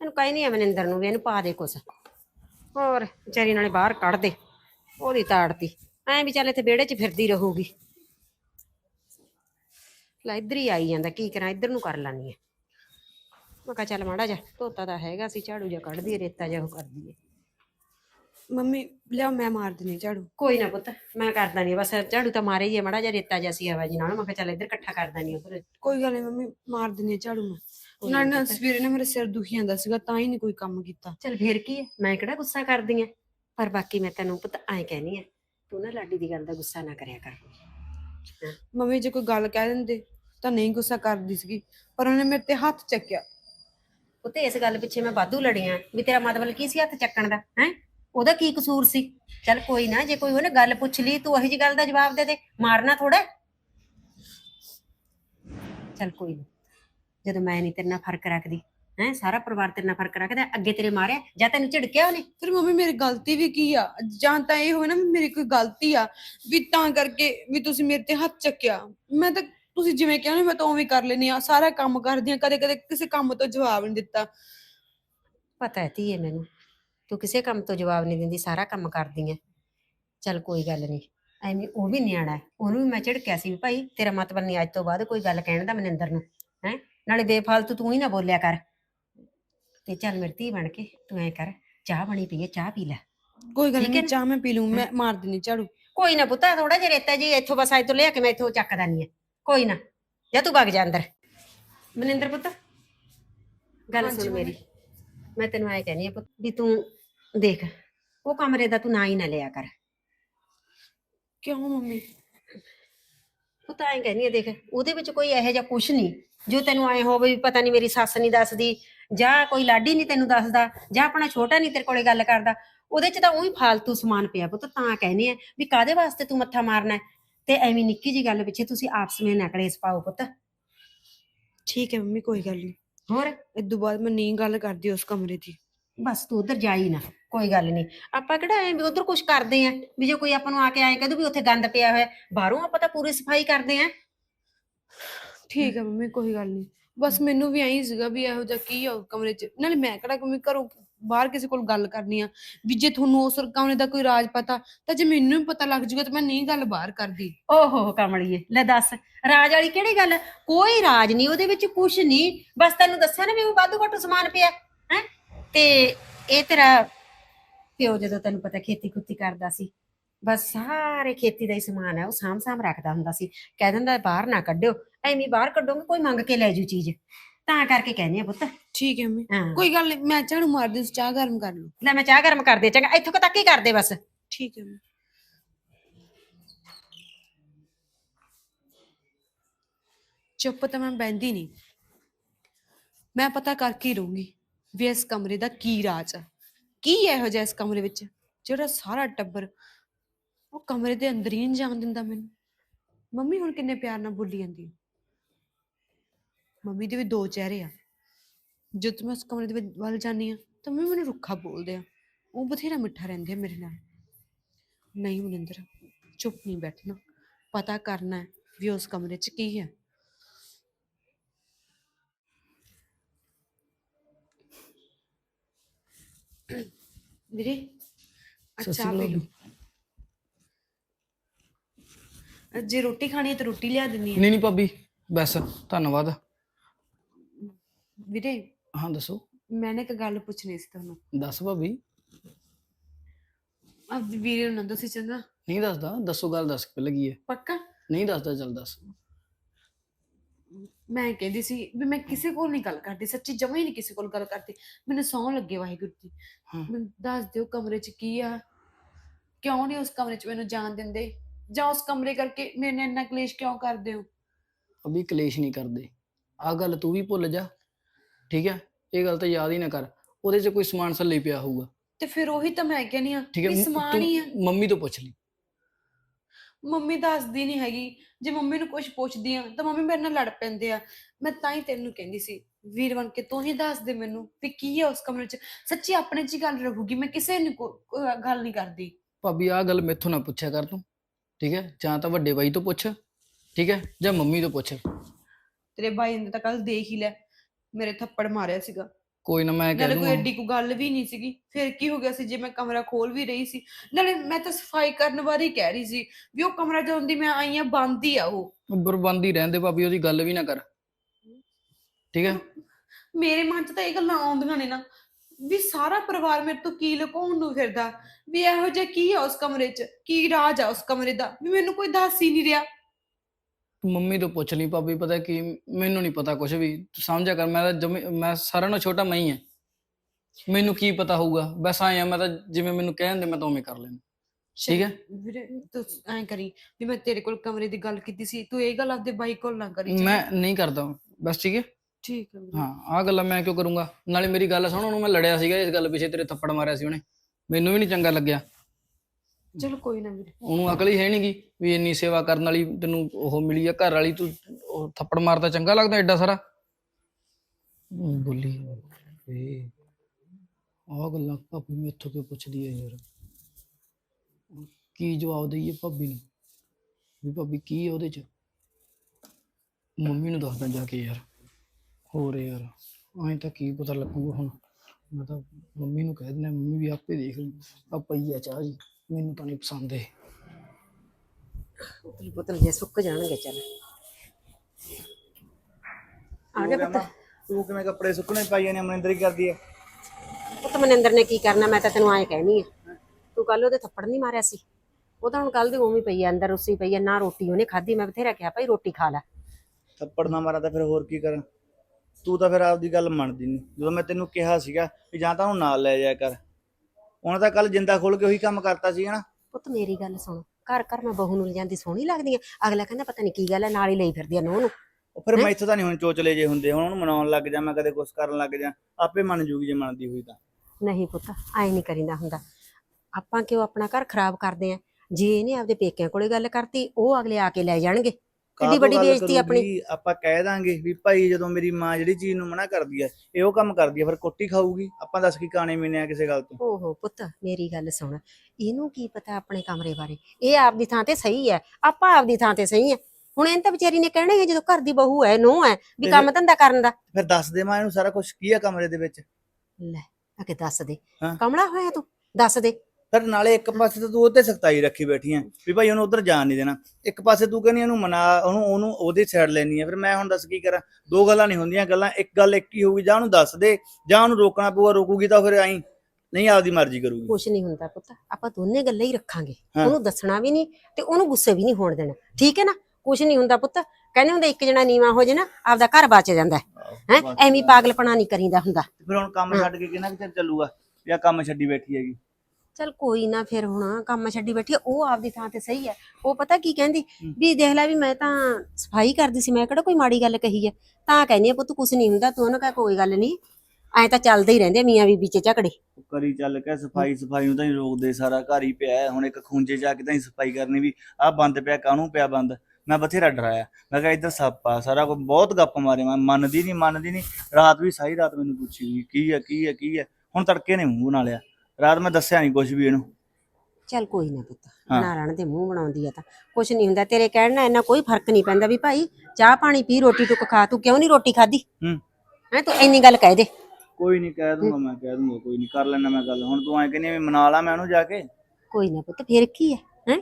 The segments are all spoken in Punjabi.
ਇਹਨੂੰ ਕਹੀ ਨਹੀਂ ਮਨਿੰਦਰ ਨੂੰ ਵੀ ਇਹਨੂੰ ਪਾ ਦੇ ਕੁਛ। ਹੋਰ ਵਿਚਾਰੀ ਨਾਲੇ ਬਾਹਰ ਕੱਢ ਦੇ ਉਹਦੀ ਤਾੜਤੀ। ਐਂ ਵੀ ਚੱਲ ਇੱਥੇ ਵਿਹੜੇ 'ਚ ਫਿਰਦੀ ਰਹੂਗੀ। ਲੈ ਇੱਧਰ ਹੀ ਆਈ ਜਾਂਦਾ ਕੀ ਕਰਾਂ ਇੱਧਰ ਨੂੰ ਕਰ ਲਾਨੀ ਆ। ਮੈਂ ਕਿਹਾ ਚੱਲ ਮਾੜਾ ਜਾ ਧੋਤਾ ਤਾਂ ਹੈਗਾ ਸੀ ਝਾੜੂ ਜਿਹਾ ਕੱਢਦੀ ਰੇਤਾ ਜਿਹਾ ਉਹ ਕਰਦੀ ਏ ਮੰਮੀ ਲਿਆ ਮੈਂ ਮਾਰ ਦਿੰਦੀ ਝਾੜੂ। ਕੋਈ ਨਾ ਪੁੱਤ ਮੈਂ ਕਰਦਾ ਨਹੀਂ ਬਸ ਝਾੜੂ ਤਾਂ ਮਾਰੇ ਹੀ ਆ ਮਾੜਾ ਜਿਹਾ ਰੇਤਾ ਜਿਹਾ ਸੀ ਹਵਾ ਜੀ ਨਾਲ ਮੈਂ ਕਿਹਾ ਚੱਲ ਇੱਧਰ ਇਕੱਠਾ ਕਰਦਾ ਨਹੀਂ ਕੋਈ ਗੱਲ ਨਹੀਂ ਮੰਮੀ ਮਾਰ ਦਿੰਦੀ ਹਾਂ ਝਾੜੂ ਮੈਂ ਨਾਲ ਨਾ ਸਵੇਰੇ ਨਾ ਮੇਰਾ ਸਿਰ ਦੁਖੀ ਜਾਂਦਾ ਸੀਗਾ ਤਾਂ ਹੀ ਨਹੀਂ ਕੋਈ ਕੰਮ ਕੀਤਾ। ਚੱਲ ਫੇਰ ਕੀ ਹੈ ਮੈਂ ਕਿਹੜਾ ਗੁੱਸਾ ਕਰਦੀ ਆ? ਪਰ ਬਾਕੀ ਮੈਂ ਤੈਨੂੰ ਪੁੱਤ ਐਂ ਕਹਿਨੀ ਆ ਤੂੰ ਨਾ ਲਾਡੀ ਦੀ ਗੱਲ ਦਾ ਗੁੱਸਾ ਨਾ ਕਰਿਆ ਕਰ। ਮੰਮੀ ਜੇ ਕੋਈ ਗੱਲ ਕਹਿ ਦਿੰਦੇ ਤਾਂ ਨਹੀਂ ਗੁੱਸਾ ਕਰਦੀ ਸੀਗੀ ਪਰ ਉਹਨੇ ਮੇਰੇ ਤੇ ਹੱਥ ਚੱਕਿਆ। ਪੁੱਤੇ ਇਸ ਗੱਲ ਪਿੱਛੇ ਮੈਂ ਵਾਧੂ ਲੜੀਆਂ ਵੀ ਤੇਰਾ ਮਤਲਬ ਕੀ ਸੀ ਹੱਥ ਚੱਕਣ ਦਾ ਹੈ? ਉਹਦਾ ਕੀ ਕਸੂਰ ਸੀ? ਚੱਲ ਕੋਈ ਨਾ ਜੇ ਕੋਈ ਉਹਨੇ ਗੱਲ ਪੁੱਛ ਲਈ ਤੂੰ ਉਹੀ ਜੀ ਗੱਲ ਦਾ ਜਵਾਬ ਦੇ ਦੇ ਮਾਰਨਾ ਥੋੜਾ ਚੱਲ ਕੋਈ ਨਾ। ਜਦੋਂ ਮੈਂ ਨਹੀਂ ਤੇਰੇ ਨਾਲ ਫ਼ਰਕ ਰੱਖਦੀ ਹੈ ਸਾਰਾ ਪਰਿਵਾਰ ਤੇਰੇ ਨਾਲ ਫ਼ਰਕ ਰੱਖਦਾ ਅੱਗੇ ਤੇਰੇ ਮਾਰਿਆ ਜਾਂ ਤੈਨੂੰ ਝਿੜਕਿਆ ਉਹਨੇ? ਫਿਰ ਮੰਮੀ ਮੇਰੀ ਗਲਤੀ ਵੀ ਕੀ ਆ? ਜਾਂ ਤਾਂ ਇਹ ਹੋਵੇ ਨਾ ਵੀ ਮੇਰੀ ਕੋਈ ਗਲਤੀ ਆ ਵੀ ਤਾਂ ਕਰਕੇ ਵੀ ਤੁਸੀਂ ਮੇਰੇ ਤੇ ਹੱਥ ਚੱਕਿਆ। ਮੈਂ ਤਾਂ ਤੁਸੀਂ ਜਿਵੇਂ ਕਿਹਾ ਨਾ ਮੈਂ ਤਾਂ ਉਵੇਂ ਕਰ ਲੈਣੀ ਆ। ਸਾਰਾ ਕੰਮ ਕਰਦੀ ਆ ਕਦੇ ਕਦੇ ਕਿਸੇ ਕੰਮ ਤੋਂ ਜਵਾਬ ਨਹੀਂ ਦਿੱਤਾ। ਪਤਾ ਹੈ ਧੀਏ ਮੈਨੂੰ ਤੂੰ ਕਿਸੇ ਕੰਮ ਤੋਂ ਜਵਾਬ ਨਹੀਂ ਦਿੰਦੀ ਸਾਰਾ ਕੰਮ ਕਰਦੀ ਐ ਚੱਲ ਕੋਈ ਗੱਲ ਨਹੀਂ ਐਵੇਂ ਉਹ ਵੀ ਨਿਆਣਾ ਹੈ ਉਹਨੂੰ ਵੀ ਮੈਂ ਝਿੜਕਿਆ ਸੀ ਵੀ ਭਾਈ ਤੇਰਾ ਮਤਲਬ ਨਹੀਂ ਅੱਜ ਤੋਂ ਬਾਅਦ ਕੋਈ ਗੱਲ ਕਹਿਣ ਦਾ ਮਨਿੰਦਰ ਨੂੰ ਹੈ? ਨਾਲੇ ਬੇਫਾਲਤੂ ਤੂੰ ਹੀ ਨਾ ਬੋਲਿਆ ਕਰ। ਤੇ ਚੱਲ ਮੇਰੀ ਧੀ ਬਣ ਕੇ ਤੂੰ ਐ ਕਰ ਚਾਹ ਬਣੀ ਪਈ ਐ ਚਾਹ ਪੀ ਲੈ। ਕੋਈ ਗੱਲ ਹੈ ਨਹੀਂ? ਚਾਹ ਮੈਂ ਪੀ ਲੂੰ ਮੈਂ ਮਾਰ ਦਿੰਦੀ ਝਾੜੂ। ਕੋਈ ਨਾ ਪੁੱਤਾ ਥੋੜਾ ਜਿਹਾ ਰੇਤਾ ਜੀ ਇੱਥੋਂ ਬਸ ਅੱਜ ਤੋਂ ਲਿਆ ਕੇ ਮੈਂ ਇੱਥੋਂ ਚੱਕਦਾ ਨਹੀਂ ਐ ਕੋਈ ਨਾ ਜਾਂ ਤੂੰ ਵਗ ਜਾ ਅੰਦਰ। ਮਨਿੰਦਰ ਪੁੱਤ ਗੱਲ ਸੁਣ। ਮੇਰੀ। ਮੈਂ ਤੈਨੂੰ ਐ ਕਹਿੰਦੀ ਆ ਪੁੱਤ ਵੀ ਤੂੰ ਦੇਖ ਉਹ ਕਮਰੇ ਦਾ ਤੂੰ ਨਾ ਹੀ ਨਾ ਲਿਆ ਕਰ। ਕਿਉਂ ਮੰਮੀ? ਉਹ ਤਾਂ ਐਂ ਕਹਿੰਦੀ ਆ ਦੇਖ ਉਹਦੇ ਵਿੱਚ ਕੋਈ ਇਹੋ ਜਿਹਾ ਕੁਛ ਨਹੀਂ। ਜੋ ਤੈਨੂੰ ਐ ਹੋਵੇ ਵੀ ਪਤਾ ਨਹੀਂ ਮੇਰੀ ਸੱਸ ਨਹੀਂ ਦੱਸਦੀ ਜਾਂ ਕੋਈ ਲਾਡੀ ਨਹੀਂ ਤੈਨੂੰ ਦੱਸਦਾ ਜਾਂ ਆਪਣਾ ਛੋਟਾ ਨਹੀਂ ਤੇਰੇ ਕੋਲੇ ਗੱਲ ਕਰਦਾ ਉਹਦੇ ਚ ਤਾਂ ਉਹੀ ਫਾਲਤੂ ਸਮਾਨ ਪਿਆ ਪੁੱਤ ਤਾਂ ਕਹਿੰਦੇ ਆ ਵੀ ਕਾਦੇ ਵਾਸਤੇ ਤੂੰ ਮੱਥਾ ਮਾਰਨਾ ਹੈ? ਤੇ ਐਵੇਂ ਨਿੱਕੀ ਜੀ ਗੱਲ ਪਿੱਛੇ ਤੁਸੀਂ ਆਪਸ ਵਿੱਚ ਨਕਲੇਸ ਪਾਓ ਪੁੱਤ। ਠੀਕ ਹੈ ਮੰਮੀ ਕੋਈ ਗੱਲ ਨਹੀਂ ਹੋਰ? ਇਦੋਂ ਬਾਅਦ ਮੈਂ ਨਹੀਂ ਗੱਲ ਕਰਦੀ ਉਸ ਕਮਰੇ ਦੀ। ਬਸ ਤੂੰ ਉਧਰ ਜਾ ਹੀ ਨਾ ਕੋਈ ਗੱਲ ਨਹੀਂ। ਆਪਾਂ ਕਿਹੜਾ ਐ ਵੀ ਉਧਰ ਕੁਝ ਕਰਦੇ ਆ ਵੀ ਜੇ ਕੋਈ ਆਪਾਂ ਨੂੰ ਆ ਕੇ ਆਏ ਕਹਦੂ ਵੀ ਉੱਥੇ ਗੰਦ ਪਿਆ ਹੋਇਆ ਬਾਹਰੋਂ ਆਪਾਂ ਤਾਂ ਪੂਰੀ ਸਫ਼ਾਈ ਕਰਦੇ ਆ। ਠੀਕ ਹੈ ਮੰਮੀ ਕੋਈ ਗੱਲ ਨਹੀਂ। ਬਸ ਮੈਨੂੰ ਵੀ ਐਂ ਸੀਗਾ ਵੀ ਇਹੋ ਜਿਹਾ ਕੀ ਆ ਕਮਰੇ 'ਚ। ਨਾਲੇ ਮੈਂ ਕਿਹੜਾ ਕੋਈ ਘਰੋਂ ਬਾਹਰ ਕਿਸੇ ਕੋਲ ਗੱਲ ਕਰਨੀ ਆ ਵੀ ਜੇ ਤੁਹਾਨੂੰ ਉਸ ਕਮਰੇ ਦਾ ਕੋਈ ਰਾਜ ਪਤਾ ਤਾਂ ਜੇ ਮੈਨੂੰ ਵੀ ਪਤਾ ਲੱਗ ਜੂਗਾ ਤਾਂ ਮੈਂ ਨਹੀਂ ਗੱਲ ਬਾਹਰ ਕਰਦੀ। ਓਹੋ ਕਮਲੀਏ ਲੈ ਦੱਸ ਰਾਜ ਵਾਲੀ ਕਿਹੜੀ ਗੱਲ? ਕੋਈ ਰਾਜ ਨਹੀਂ ਉਹਦੇ ਵਿੱਚ ਕੁਛ ਨਹੀਂ। ਬਸ ਤੈਨੂੰ ਦੱਸਿਆ ਨਾ ਵੀ ਉਹ ਵਾਧੂ ਘੱਟੂ ਸਮਾਨ ਪਿਆ ਹੈ? ਤੇ ਇਹ ਤੇਰਾ ਪਿਓ ਜਦੋਂ ਤੈਨੂੰ ਪਤਾ ਖੇਤੀ ਖੁੱਤੀ ਕਰਦਾ ਸੀ ਬਸ ਸਾਰੇ ਖੇਤੀ ਦਾ ਹੀ ਸਮਾਨ ਹੈ ਉਹ ਸਾਂਭ ਸਾਂਭ ਰੱਖਦਾ ਹੁੰਦਾ ਸੀ। ਕਹਿ ਦਿੰਦਾ ਬਾਹਰ ਨਾ ਕੱਢਿਓ ਐਵੇਂ ਬਾਹਰ ਕੱਢੋਗੇ ਕੋਈ ਮੰਗ ਕੇ ਲੈ ਜੂ ਚੀਜ਼। ਤਾਂ ਕਰਕੇ ਕਹਿੰਦੇ ਆ ਪੁੱਤ। ਠੀਕ ਹੈ ਮੰਮੀ। ਹਾਂ। ਕੋਈ ਗੱਲ ਨਹੀਂ ਮੈਂ ਝਾੜੂ ਮਾਰਦੀ ਉਸ ਚਾਹ ਗਰਮ ਕਰ ਲਓ। ਲੈ ਮੈਂ ਚਾਹ ਗਰਮ ਕਰ ਦੇ ਚੰਗਾ ਇੱਥੋਂ ਕੁ ਤੱਕ ਹੀ ਕਰ ਦੇ ਬਸ। ਠੀਕ ਹੈ ਮੰਮੀ। ਚੁੱਪ ਤਾਂ ਮੈਂ ਬੈੰਦੀ ਨਹੀਂ। ਮੈਂ ਪਤਾ ਕਰਕੇ ਹੀ ਰਹੂੰਗੀ। ਵੀ ਇਸ ਕਮਰੇ ਦਾ ਕੀ ਰਾਜ ਆ? ਕੀ ਇਹੋ ਜਿਹਾ ਇਸ ਕਮਰੇ ਵਿੱਚ ਜਿਹੜਾ ਸਾਰਾ ਟੱਬਰ ਉਹ ਕਮਰੇ ਦੇ ਅੰਦਰ ਹੀ ਨਹੀਂ ਜਾਣ ਦਿੰਦਾ ਮੈਨੂੰ? ਮੰਮੀ ਹੁਣ ਕਿੰਨੇ ਪਿਆਰ ਨਾਲ ਬੋਲੀ ਜਾਂਦੀ ਆ। ਮੰਮੀ ਦੇ ਵੀ ਦੋ ਚਿਹਰੇ ਆ। ਜਦੋਂ ਮੈਂ ਉਸ ਕਮਰੇ ਦੇ ਵਿੱਚ ਵੱਲ ਜਾਂਦੀ ਆ, ਤਾਂ ਮੰਮੀ ਮੈਨੂੰ ਰੁੱਖਾ ਬੋਲਦੇ ਆ। ਉਹ ਬਥੇਰਾ ਮਿੱਠਾ ਰਹਿੰਦੇ ਆ ਮੇਰੇ ਨਾਲ। ਨਹੀਂ ਮਨਿੰਦਰ, ਚੁੱਪ ਨਹੀਂ ਬੈਠਣਾ। ਪਤਾ ਕਰਨਾ ਹੈ ਵੀ ਉਸ ਕਮਰੇ 'ਚ ਕੀ ਹੈ ਵੀਰੇ ਅੱਛਾ ਪੀ ਲਓ ਜੇ ਰੋਟੀ ਖਾਣੀ ਹੈ ਤਾਂ ਰੋਟੀ ਲਿਆ ਦਿੰਨੀ ਹੈ। ਨਹੀਂ ਨਹੀਂ ਭਾਬੀ ਬਸ ਧੰਨਵਾਦ। ਵੀਰੇ ਹਾਂ ਦੱਸੋ। ਮੈਂ ਨਾ ਇੱਕ ਗੱਲ ਪੁੱਛਣੀ ਸੀ ਤੁਹਾਨੂੰ। ਦੱਸ ਭਾਬੀ। ਆ ਵੀਰੇ ਨੂੰ ਨਾ ਦੱਸੀ ਚੰਗਾ। ਨਹੀਂ ਦੱਸਦਾ ਦੱਸੋ ਗੱਲ ਦੱਸ ਕੇ ਲੱਗੀ ਹੈ। ਪੱਕਾ? ਨਹੀਂ ਦੱਸਦਾ ਚੱਲ ਦੱਸ। ਮੈਂ ਕਹਿੰਦੀ ਸੀ ਵੀ ਮੈਂ ਕਿਸੇ ਕੋਲ ਨਹੀਂ ਗੱਲ ਕਰਦੀ ਸੱਚੀ ਜਮਾਂ ਹੀ ਨਹੀਂ ਕਿਸੇ ਕੋਲ ਗੱਲ ਕਰਦੀ। ਮੈਨੂੰ ਸੌਂ ਲੱਗੇ ਵਾਹਿਗੁਰੂ ਹਾਂ। ਮੈਨੂੰ ਦੱਸ ਦਿਓ ਕਮਰੇ 'ਚ ਕੀ ਆ? ਕਿਉਂ ਨਹੀਂ ਉਸ ਕਮਰੇ 'ਚ ਮੈਨੂੰ ਜਾਣ ਦਿੰਦੇ? ਜਾਂ ਉਸ ਕਮਰੇ ਕਰਕੇ ਮੇਰੇ ਨਾਲ ਇੰਨਾ ਕਲੇਸ਼ ਕਿਉਂ ਕਰਦੇ ਹੋ? ਅਭੀ ਕਲੇਸ਼ ਨਹੀਂ ਕਰਦੇ। ਆ ਗੱਲ ਤੂੰ ਵੀ ਭੁੱਲ ਜਾ। ਠੀਕ ਹੈ? ਇਹ ਗੱਲ ਤਾਂ ਯਾਦ ਹੀ ਨਾ ਕਰ। ਉਹਦੇ 'ਚ ਕੋਈ ਸਮਾਨ ਸੱਲੇ ਪਿਆ ਹੋਊਗਾ। ਤੇ ਫਿਰ ਉਹੀ ਤਾਂ ਮੈਂ ਕਹਿੰਦੀ ਆ ਠੀਕ ਹੈ ਵੀ ਮ- ਸਮਾਨ ਹੀ ਆ। ਮੰਮੀ ਤੋਂ ਪੁੱਛ ਲਈ। ਮੰਮੀ ਦੱਸਦੀ ਨਹੀਂ ਹੈਗੀ। ਜੇ ਮੰਮੀ ਨੂੰ ਕੁਝ ਪੁੱਛਦੀ ਆ ਤਾਂ ਮੰਮੀ ਮੇਰੇ ਨਾਲ ਲੜ ਪੈਂਦੇ ਆ। ਮੈਂ ਤਾਂ ਹੀ ਤੈਨੂੰ ਕਹਿੰਦੀ ਸੀ ਵੀਰ ਬਣ ਕੇ ਤੂੰ ਹੀ ਦੱਸ ਦੇ ਮੈਨੂੰ ਵੀ ਕੀ ਹੈ ਉਸ ਕਮਰੇ 'ਚ। ਸੱਚੀ ਆਪਣੇ 'ਚ ਹੀ ਗੱਲ ਰਹੂਗੀ ਮੈਂ ਕਿਸੇ ਨੂੰ ਕੋ- ਗੱਲ ਨਹੀਂ ਕਰਦੀ। ਭਾਬੀ ਆ ਗੱਲ ਮੈਥੋਂ ਨਾ ਪੁੱਛਿਆ ਕਰ ਤੂੰ ਠੀਕ ਹੈ? ਜਾਂ ਤਾਂ ਵੱਡੇ ਬਾਈ ਤੋਂ ਪੁੱਛ ਠੀਕ ਹੈ? ਜਾਂ ਮੰਮੀ ਤੋਂ ਪੁੱਛ। ਤੇਰੇ ਭਾਈ ਨੇ ਤਾਂ ਕੱਲ ਦੇਖ ਹੀ ਲਿਆ ਮੇਰੇ ਥੱਪੜ ਮਾਰਿਆ ਸੀਗਾ। ਕੋਈ ਨਾ ਮੈਂ ਕਹਿ ਨਾਲੇ ਕੋਈ ਦੂੰਗਾ। ਐਡੀ ਕੋ ਗੱਲ ਵੀ ਨਹੀਂ ਸੀਗੀ। ਫਿਰ ਕੀ ਹੋ ਗਿਆ ਸੀ ਜੇ ਮੈਂ ਕਮਰਾ ਖੋਲ ਵੀ ਰਹੀ ਸੀ। ਨਾਲੇ ਮੈਂ ਤਾਂ ਸਫ਼ਾਈ ਕਰਨ ਬਾਰੇ ਹੀ ਕਹਿ ਰਹੀ ਸੀ ਵੀ ਉਹ ਕਮਰਾ ਜਦੋਂ ਦੀ ਮੈਂ ਆਈ ਆ ਬੰਦ ਹੀ ਆ ਉਹ। ਬਰਬੰਦੀ ਰਹਿੰਦੇ ਭਾਬੀ ਉਹਦੀ ਗੱਲ ਵੀ ਨਾ ਕਰ। ਠੀਕ ਹੈ? ਮੇਰੇ ਮਨ 'ਚ ਤਾਂ ਇਹ ਗੱਲਾਂ ਆਉਂਦੀਆਂ ਨੇ ਨਾ ਵੀ ਸਾਰਾ ਪਰਿਵਾਰ ਮੇਰੇ ਤੋਂ ਕੀ ਲੁਕਾਉਣ ਨੂੰ ਫਿਰਦਾ। ਵੀ ਇਹੋ ਜਿਹਾ ਕੀ ਆ ਉਸ ਕਮਰੇ 'ਚ? ਕੀ ਰਾਜ ਆ ਉਸ ਕਮਰੇ ਦਾ? ਵੀ ਮੈਨੂੰ ਕੋਈ ਦੱਸ ਹੀ ਨਹੀਂ ਰਿਹਾ। ਮੰਮੀ ਤੋਂ ਪੁੱਛ ਲਈ ਭਾਬੀ ਪਤਾ ਕੀ ਮੈਨੂੰ ਨਹੀਂ ਪਤਾ ਕੁਝ ਵੀ। ਤੂੰ ਸਮਝਿਆ ਕਰ ਮੈਂ ਤਾਂ ਜਮੀ ਮੈਂ ਸਾਰਿਆਂ ਨਾਲੋਂ ਛੋਟਾ ਮੈਂ ਹੀ ਹਾਂ। ਮੈਨੂੰ ਕੀ ਪਤਾ ਹੋਊਗਾ? ਬਸ ਆਇਆ ਮੈਂ ਤਾਂ ਜਿਵੇਂ ਮੈਨੂੰ ਕਹਿੰਦੇ ਮੈਂ ਤਾਂ ਉਵੇਂ ਕਰ ਲੈਣਾ ਠੀਕ ਹੈ? ਵੀਰੇ ਤੂੰ ਐਂ ਕਰੀ ਵੀ ਮੈਂ ਤੇਰੇ ਕੋਲ ਕਮਰੇ ਦੀ ਗੱਲ ਕੀਤੀ ਸੀ ਤੂੰ ਇਹ ਗੱਲ ਆਪਦੇ ਬਾਈ ਕੋਲ ਨਾ ਕਰੀ? ਮੈਂ ਨਹੀਂ ਕਰਦਾ ਬਸ ਠੀਕ ਹੈ? ਠੀਕ ਹੈ ਵੀਰੇ। ਹਾਂ ਆਹ ਗੱਲਾਂ ਮੈਂ ਕਿਉਂ ਕਰੂੰਗਾ? ਨਾਲੇ ਮੇਰੀ ਗੱਲ ਸੁਣ ਉਹਨੂੰ ਮੈਂ ਲੜਿਆ ਸੀਗਾ ਇਸ ਗੱਲ ਪਿੱਛੇ ਤੇਰੇ ਥੱਪੜ ਮਾਰਿਆ ਸੀ ਉਹਨੇ। ਮੈਨੂੰ ਵੀ ਨਹੀਂ ਚੰਗਾ ਲੱਗਿਆ। ਚਲੋ ਕੋਈ ਨਾ ਵੀਰੇ। ਉਹਨੂੰ ਅਕਲ ਹੀ ਹੈ ਨਹੀਂਗੀ ਵੀ ਇੰਨੀ ਸੇਵਾ ਕਰਨ ਵਾਲੀ ਤੈਨੂੰ ਉਹ ਮਿਲੀ ਆ ਘਰ ਵਾਲੀ ਤੂੰ ਉਹ ਥੱਪੜ ਮਾਰਦਾ ਚੰਗਾ ਲੱਗਦਾ ਐਡਾ ਸਾਰਾ? ਬੋਲੀ। ਏ ਆਹ ਗੱਲਾਂ ਭਾਬੀ ਮੈਥੋਂ ਕਿਉਂ ਪੁੱਛਦੀ ਹੈ ਯਾਰ? ਕੀ ਜਵਾਬ ਦਈਏ ਭਾਬੀ ਨੂੰ? ਵੀ ਭਾਬੀ ਕੀ ਹੈ ਉਹਦੇ ਚ? ਮੰਮੀ ਨੂੰ ਦੱਸਦਾ ਜਾ ਕੇ ਯਾਰ। ਹੋਰ ਯਾਰ ਐਂ ਤਾਂ ਕੀ ਪਤਾ ਲੱਗੂਗਾ ਹੁਣ? ਮੈਂ ਤਾਂ ਮੰਮੀ ਨੂੰ ਕਹਿ ਦਿੰਦਾ ਮੰਮੀ ਵੀ ਆਪੇ ਦੇਖ ਲਈ ਆ ਪਈ ਆ ਚਾਹ ਜੀ। ਮੈਨੂੰ ਤਾਂ ਨਹੀਂ ਪਸੰਦ ਇਹ। ਉਤਲ ਪੁਤਲ ਜੇ ਸੁੱਕ ਜਾਣਗੇ ਚੱਲ। ਆ ਗਿਆ ਪੁੱਤ। ਤੂੰ ਕਿਵੇਂ ਕੱਪੜੇ ਸੁੱਕਣੇ ਪਾਈਏ ਨੇ ਅਮਰਿੰਦਰ ਹੀ ਕਰਦੀ ਐ ਪੁੱਤ ਮਨਿੰਦਰ ਨੇ ਕੀ ਕਰਨਾ ਮੈਂ ਤਾਂ ਤੈਨੂੰ ਐਂ ਕਹਿਣੀ ਆ। ਤੂੰ ਕੱਲ ਉਹਦੇ ਥੱਪੜ ਨਹੀਂ ਮਾਰਿਆ ਸੀ। ਉਹ ਤਾਂ ਹੁਣ ਕੱਲ ਦੀ ਉਵੇਂ ਪਈ ਆ ਅੰਦਰ ਉਸੇ ਪਈ ਆ ਨਾ ਰੋਟੀ ਉਹਨੇ ਖਾਧੀ ਮੈਂ ਬਥੇਰਾ ਕਿਹਾ ਭਾਈ ਰੋਟੀ ਖਾ ਲੈ। ਥੱਪੜ ਨਾ ਮਾਰਾ ਤਾਂ ਫਿਰ ਹੋਰ ਕੀ ਕਰਾਂ? ਤੂੰ ਤਾਂ ਫਿਰ ਆਪਦੀ ਗੱਲ ਮੰਨਦੀ ਨਹੀਂ ਜਦੋਂ ਮੈਂ ਤੈਨੂੰ ਕਿਹਾ ਸੀਗਾ ਵੀ ਜਾਂ ਤਾਂ ਉਹਨੂੰ ਨਾਲ ਲੈ ਜਾਇਆ ਕਰ। ਉਹਨੇ ਤਾਂ ਕੱਲ ਜਿੰਦਾ ਖੋਲ ਕੇ ਉਹੀ ਕੰਮ ਕਰਤਾ ਸੀ ਨਾ ਪੁੱਤ ਮੇਰੀ ਗੱਲ ਸੁਣ ਘਰ ਘਰ ਮੈਂ ਬਹੂ ਨੂੰ ਲਿਜਾਂਦੀ ਸੋਹਣੀ ਲੱਗਦੀ ਆ। ਅਗਲਾ ਕਹਿੰਦਾ ਪਤਾ ਨਹੀਂ ਕੀ ਗੱਲ ਹੈ ਨਾਲ ਹੀ ਲਈ ਫਿਰਦੀ ਆ ਨੂੰਹ ਨੂੰ। ਉਹ ਫਿਰ ਮੈਥੋਂ ਤਾਂ ਨਹੀਂ ਹੁਣ ਚੋਚਲੇ ਜੇ ਹੁੰਦੇ ਹੁਣ ਉਹਨੂੰ ਮਨਾਉਣ ਲੱਗ ਜਾ ਮੈਂ ਕਦੇ ਕੁਛ ਕਰਨ ਲੱਗ ਜਾ ਆਪੇ ਮੰਨ ਜੂਗੀ ਜੇ ਮੰਨਦੀ ਹੋਈ ਤਾਂ। ਨਹੀਂ ਪੁੱਤ ਐ ਨਹੀਂ ਕਰੀਦਾ ਹੁੰਦਾ। ਆਪਾਂ ਕਿਉਂ ਆਪਣਾ ਘਰ ਖਰਾਬ ਕਰਦੇ ਆ? ਜੇ ਇਹਨੇ ਆਪਦੇ ਪੇਕਿਆਂ ਕੋਲੇ ਗੱਲ ਕਰਤੀ ਉਹ ਅਗਲੇ ਆ ਕੇ ਲੈ ਜਾਣਗੇ। ਕਿੱਡੀ ਵੱਡੀ ਬੇਇੱਜ਼ਤੀ ਆਪਣੀ? ਆਪਾਂ ਕਹਿ ਦਾਂਗੇ ਵੀ ਭਾਈ ਜਦੋਂ ਮੇਰੀ ਮਾਂ ਜਿਹੜੀ ਚੀਜ਼ ਨੂੰ ਮਨਾ ਕਰਦੀ ਐ ਇਹ ਉਹ ਕੰਮ ਕਰਦੀ ਐ ਫਿਰ ਕੋਟੀ ਖਾਊਗੀ। ਆਪਾਂ ਦੱਸ ਕੀ ਕਾਣੇ ਮੀਨੇ ਆ ਕਿਸੇ ਗੱਲ ਤੋਂ। ਓਹੋ ਪੁੱਤ ਮੇਰੀ ਗੱਲ ਸੁਣ। ਇਹਨੂੰ ਕੀ ਪਤਾ ਆਪਣੇ ਕਮਰੇ ਬਾਰੇ? ਇਹ ਆਪਦੀ ਥਾਂ ਤੇ ਸਹੀ ਹੈ ਆਪਾਂ ਆਪਦੀ ਥਾਂ ਤੇ ਸਹੀ ਹੈ ਹੁਣ ਇਹਨ ਤਾਂ ਵਿਚਾਰੀ ਨੇ ਕਹਿਣਾ ਹੀ ਹੈ ਜਦੋਂ ਘਰ ਦੀ ਬਹੂ ਹੈ ਨੂੰਹ ਹੈ ਵੀ ਕੰਮ ਧੰਦਾ ਕਰਨ ਦਾ। ਫਿਰ ਦੱਸ ਦੇ ਮਾਂ ਇਹਨੂੰ ਸਾਰਾ ਕੁਝ ਕੀ ਆ ਕਮਰੇ ਦੇ ਵਿੱਚ? ਲੈ ਆ ਕੇ ਦੱਸ ਦੇ। ਕਮਲਾ ਹੋਇਆ ਤੂੰ? ਦੱਸ ਦੇ। ਫਿਰ ਨਾਲੇ ਇੱਕ ਪਾਸੇ ਤਾਂ ਤੂੰ ਉਹਤੇ ਸਖਤਾਈ ਰੱਖੀ ਬੈਠੀ ਆਂ ਵੀ ਭਾਈ ਉਹਨੂੰ ਉਧਰ ਜਾਣ ਨਹੀਂ ਦੇਣਾ। ਇੱਕ ਪਾਸੇ ਤੂੰ ਕਹਿੰਦੀ ਉਹਨੂੰ ਮਨਾ ਉਹਨੂੰ ਉਹਨੂੰ ਉਹਦੀ ਸਾਈਡ ਲੈਣੀ ਆ। ਫਿਰ ਮੈਂ ਹੁਣ ਦੱਸ ਕੀ ਕਰਾਂ? ਦੋ ਗੱਲਾਂ ਨਹੀਂ ਹੁੰਦੀਆਂ ਗੱਲਾਂ ਇੱਕ ਗੱਲ ਇੱਕ ਹੀ ਹੋਊਗੀ ਜਾਂ ਉਹਨੂੰ ਦੱਸ ਦੇ ਜਾਂ ਉਹਨੂੰ ਰੋਕਣਾ ਪਊਗਾ ਰੋਕੂਗੀ ਤਾਂ ਫਿਰ ਆਈ ਨਹੀਂ ਆਪਦੀ ਮਰਜ਼ੀ ਕਰੂਗੀ। ਕੁਛ ਨਹੀਂ ਹੁੰਦਾ ਪੁੱਤ ਆਪਾਂ ਦੋਨੇ ਗੱਲਾਂ ਹੀ ਰੱਖਾਂਗੇ। ਉਹਨੂੰ ਦੱਸਣਾ ਵੀ ਨਹੀਂ ਤੇ ਉਹਨੂੰ ਗੁੱਸੇ ਵੀ ਨਹੀਂ ਹੋਣ ਦੇਣਾ। ਠੀਕ ਹੈ ਨਾ? ਕੁਛ ਨਹੀਂ ਹੁੰਦਾ ਪੁੱਤ ਕਹਿੰਦੇ ਹੁੰਦੇ ਇੱਕ ਜਣਾ ਨੀਵਾ ਹੋ ਜੇ ਨਾ ਆਪਦਾ ਘਰ ਬਚ ਜਾਂਦਾ ਹੈ? ਐਵੇਂ ਪਾਗਲਪਣਾ ਨਹੀਂ ਕਰੀਦਾ ਹੁੰਦਾ। ਫਿਰ ਹੁਣ ਕੰਮ ਛੱਡ ਕੇ ਕਿੰਨਾ ਕੁ ਚਿਰ ਚੱਲੂਗਾ? ਜਾਂ ਕੰਮ ਛੱਡੀ ਬੈਠੀ ਹੈਗੀ? ਚਲ ਕੋਈ ਨਾ ਫਿਰ ਹੁਣ ਕੰਮ ਛੱਡੀ ਬੈਠੀ ਆ, ਉਹ ਆਪਦੀ ਥਾਂ ਤੇ ਸਹੀ ਹੈ ਉਹ ਪਤਾ ਕੀ ਕਹਿੰਦੀ? ਵੀ ਦੇਖ ਲੈ ਵੀ ਮੈਂ ਤਾਂ ਸਫ਼ਾਈ ਕਰਦੀ ਸੀ ਮੈਂ ਕਿਹੜਾ ਕੋਈ ਮਾੜੀ ਗੱਲ ਕਹੀ ਹੈ ਤਾਂ ਕਹਿੰਦੀ ਆ ਪੁੱਤ ਕੁਛ ਨਹੀਂ ਹੁੰਦਾ ਤੂੰ ਉਹਨਾਂ ਕਹ ਕੋਈ ਗੱਲ ਨਹੀਂ ਐ ਤਾਂ ਚੱਲਦੇ ਹੀ ਰਹਿੰਦੇ ਆ ਮੀਆਂ ਬੀਬੀ ਚ ਝਗੜੇ। ਉਹ ਕਰੀ ਚੱਲ ਕੇ ਸਫ਼ਾਈ ਸਫ਼ਾਈ ਨੂੰ ਤਾਂ ਹੀ ਰੋਕਦੇ ਸਾਰਾ ਘਰ ਹੀ ਪਿਆ ਹੈ। ਹੁਣ ਇੱਕ ਖੂੰਜੇ ਜਾ ਕੇ ਤਾਂ ਹੀ ਸਫ਼ਾਈ ਕਰਨੀ ਵੀ ਆਹ ਬੰਦ ਪਿਆ ਕਾਹਨੂੰ ਪਿਆ ਬੰਦ? ਮੈਂ ਬਥੇਰਾ ਡਰਾਇਆ। ਮੈਂ ਕਿਹਾ ਇੱਧਰ ਸੱਪ ਆ ਸਾਰਾ ਕੁਝ ਬਹੁਤ ਗੱਪ ਮਾਰੇ ਮੈਂ ਮੰਨਦੀ ਨਹੀਂ ਮੰਨਦੀ ਨਹੀਂ ਰਾਤ ਵੀ ਸਾਰੀ ਰਾਤ ਮੈਨੂੰ ਪੁੱਛੀ ਕੀ ਹੈ ਕੀ ਹੈ ਕੀ ਹੈ ਹੁਣ ਤੜਕੇ ਨੇ ਮੂੰਹ ਬਣਾ ਲਿਆ। ਰਾਤ ਮੈਂ ਦੱਸਿਆ ਨਹੀਂ ਕੁਝ ਵੀ ਇਹਨੂੰ। ਚੱਲ ਕੋਈ ਨਾ ਪੁੱਤ। ਨਾ ਰਣ ਦੇ ਮੂੰਹ ਬਣਾਉਂਦੀ ਆ ਤਾਂ। ਕੁਛ ਨਹੀਂ ਹੁੰਦਾ ਤੇਰੇ ਕਹਿਣ ਨਾਲ ਇੰਨਾ ਕੋਈ ਫ਼ਰਕ ਨਹੀਂ ਪੈਂਦਾ ਵੀ ਭਾਈ ਚਾਹ ਪਾਣੀ ਪੀ ਰੋਟੀ ਟੁੱਕ ਖਾ ਤੂੰ ਕਿਉਂ ਨਹੀਂ ਰੋਟੀ ਖਾਧੀ? ਹੂੰ। ਹੈ ਤੂੰ ਇੰਨੀ ਗੱਲ ਕਹਿ ਦੇ। ਕੋਈ ਨਹੀਂ ਕਹਿ ਦੂੰਗਾ ਮੈਂ ਕਹਿ ਦੂੰਗਾ ਕੋਈ ਨਹੀਂ ਕਰ ਲੈਣਾ ਮੈਂ ਗੱਲ। ਹੁਣ ਤੂੰ ਐ ਕਹਿੰਦੀ ਵੀ ਮਨਾ ਲਾ ਮੈਂ ਉਹਨੂੰ ਜਾ ਕੇ। ਕੋਈ ਨਾ ਪੁੱਤ ਫੇਰ ਕੀ ਹੈ ਹੈ?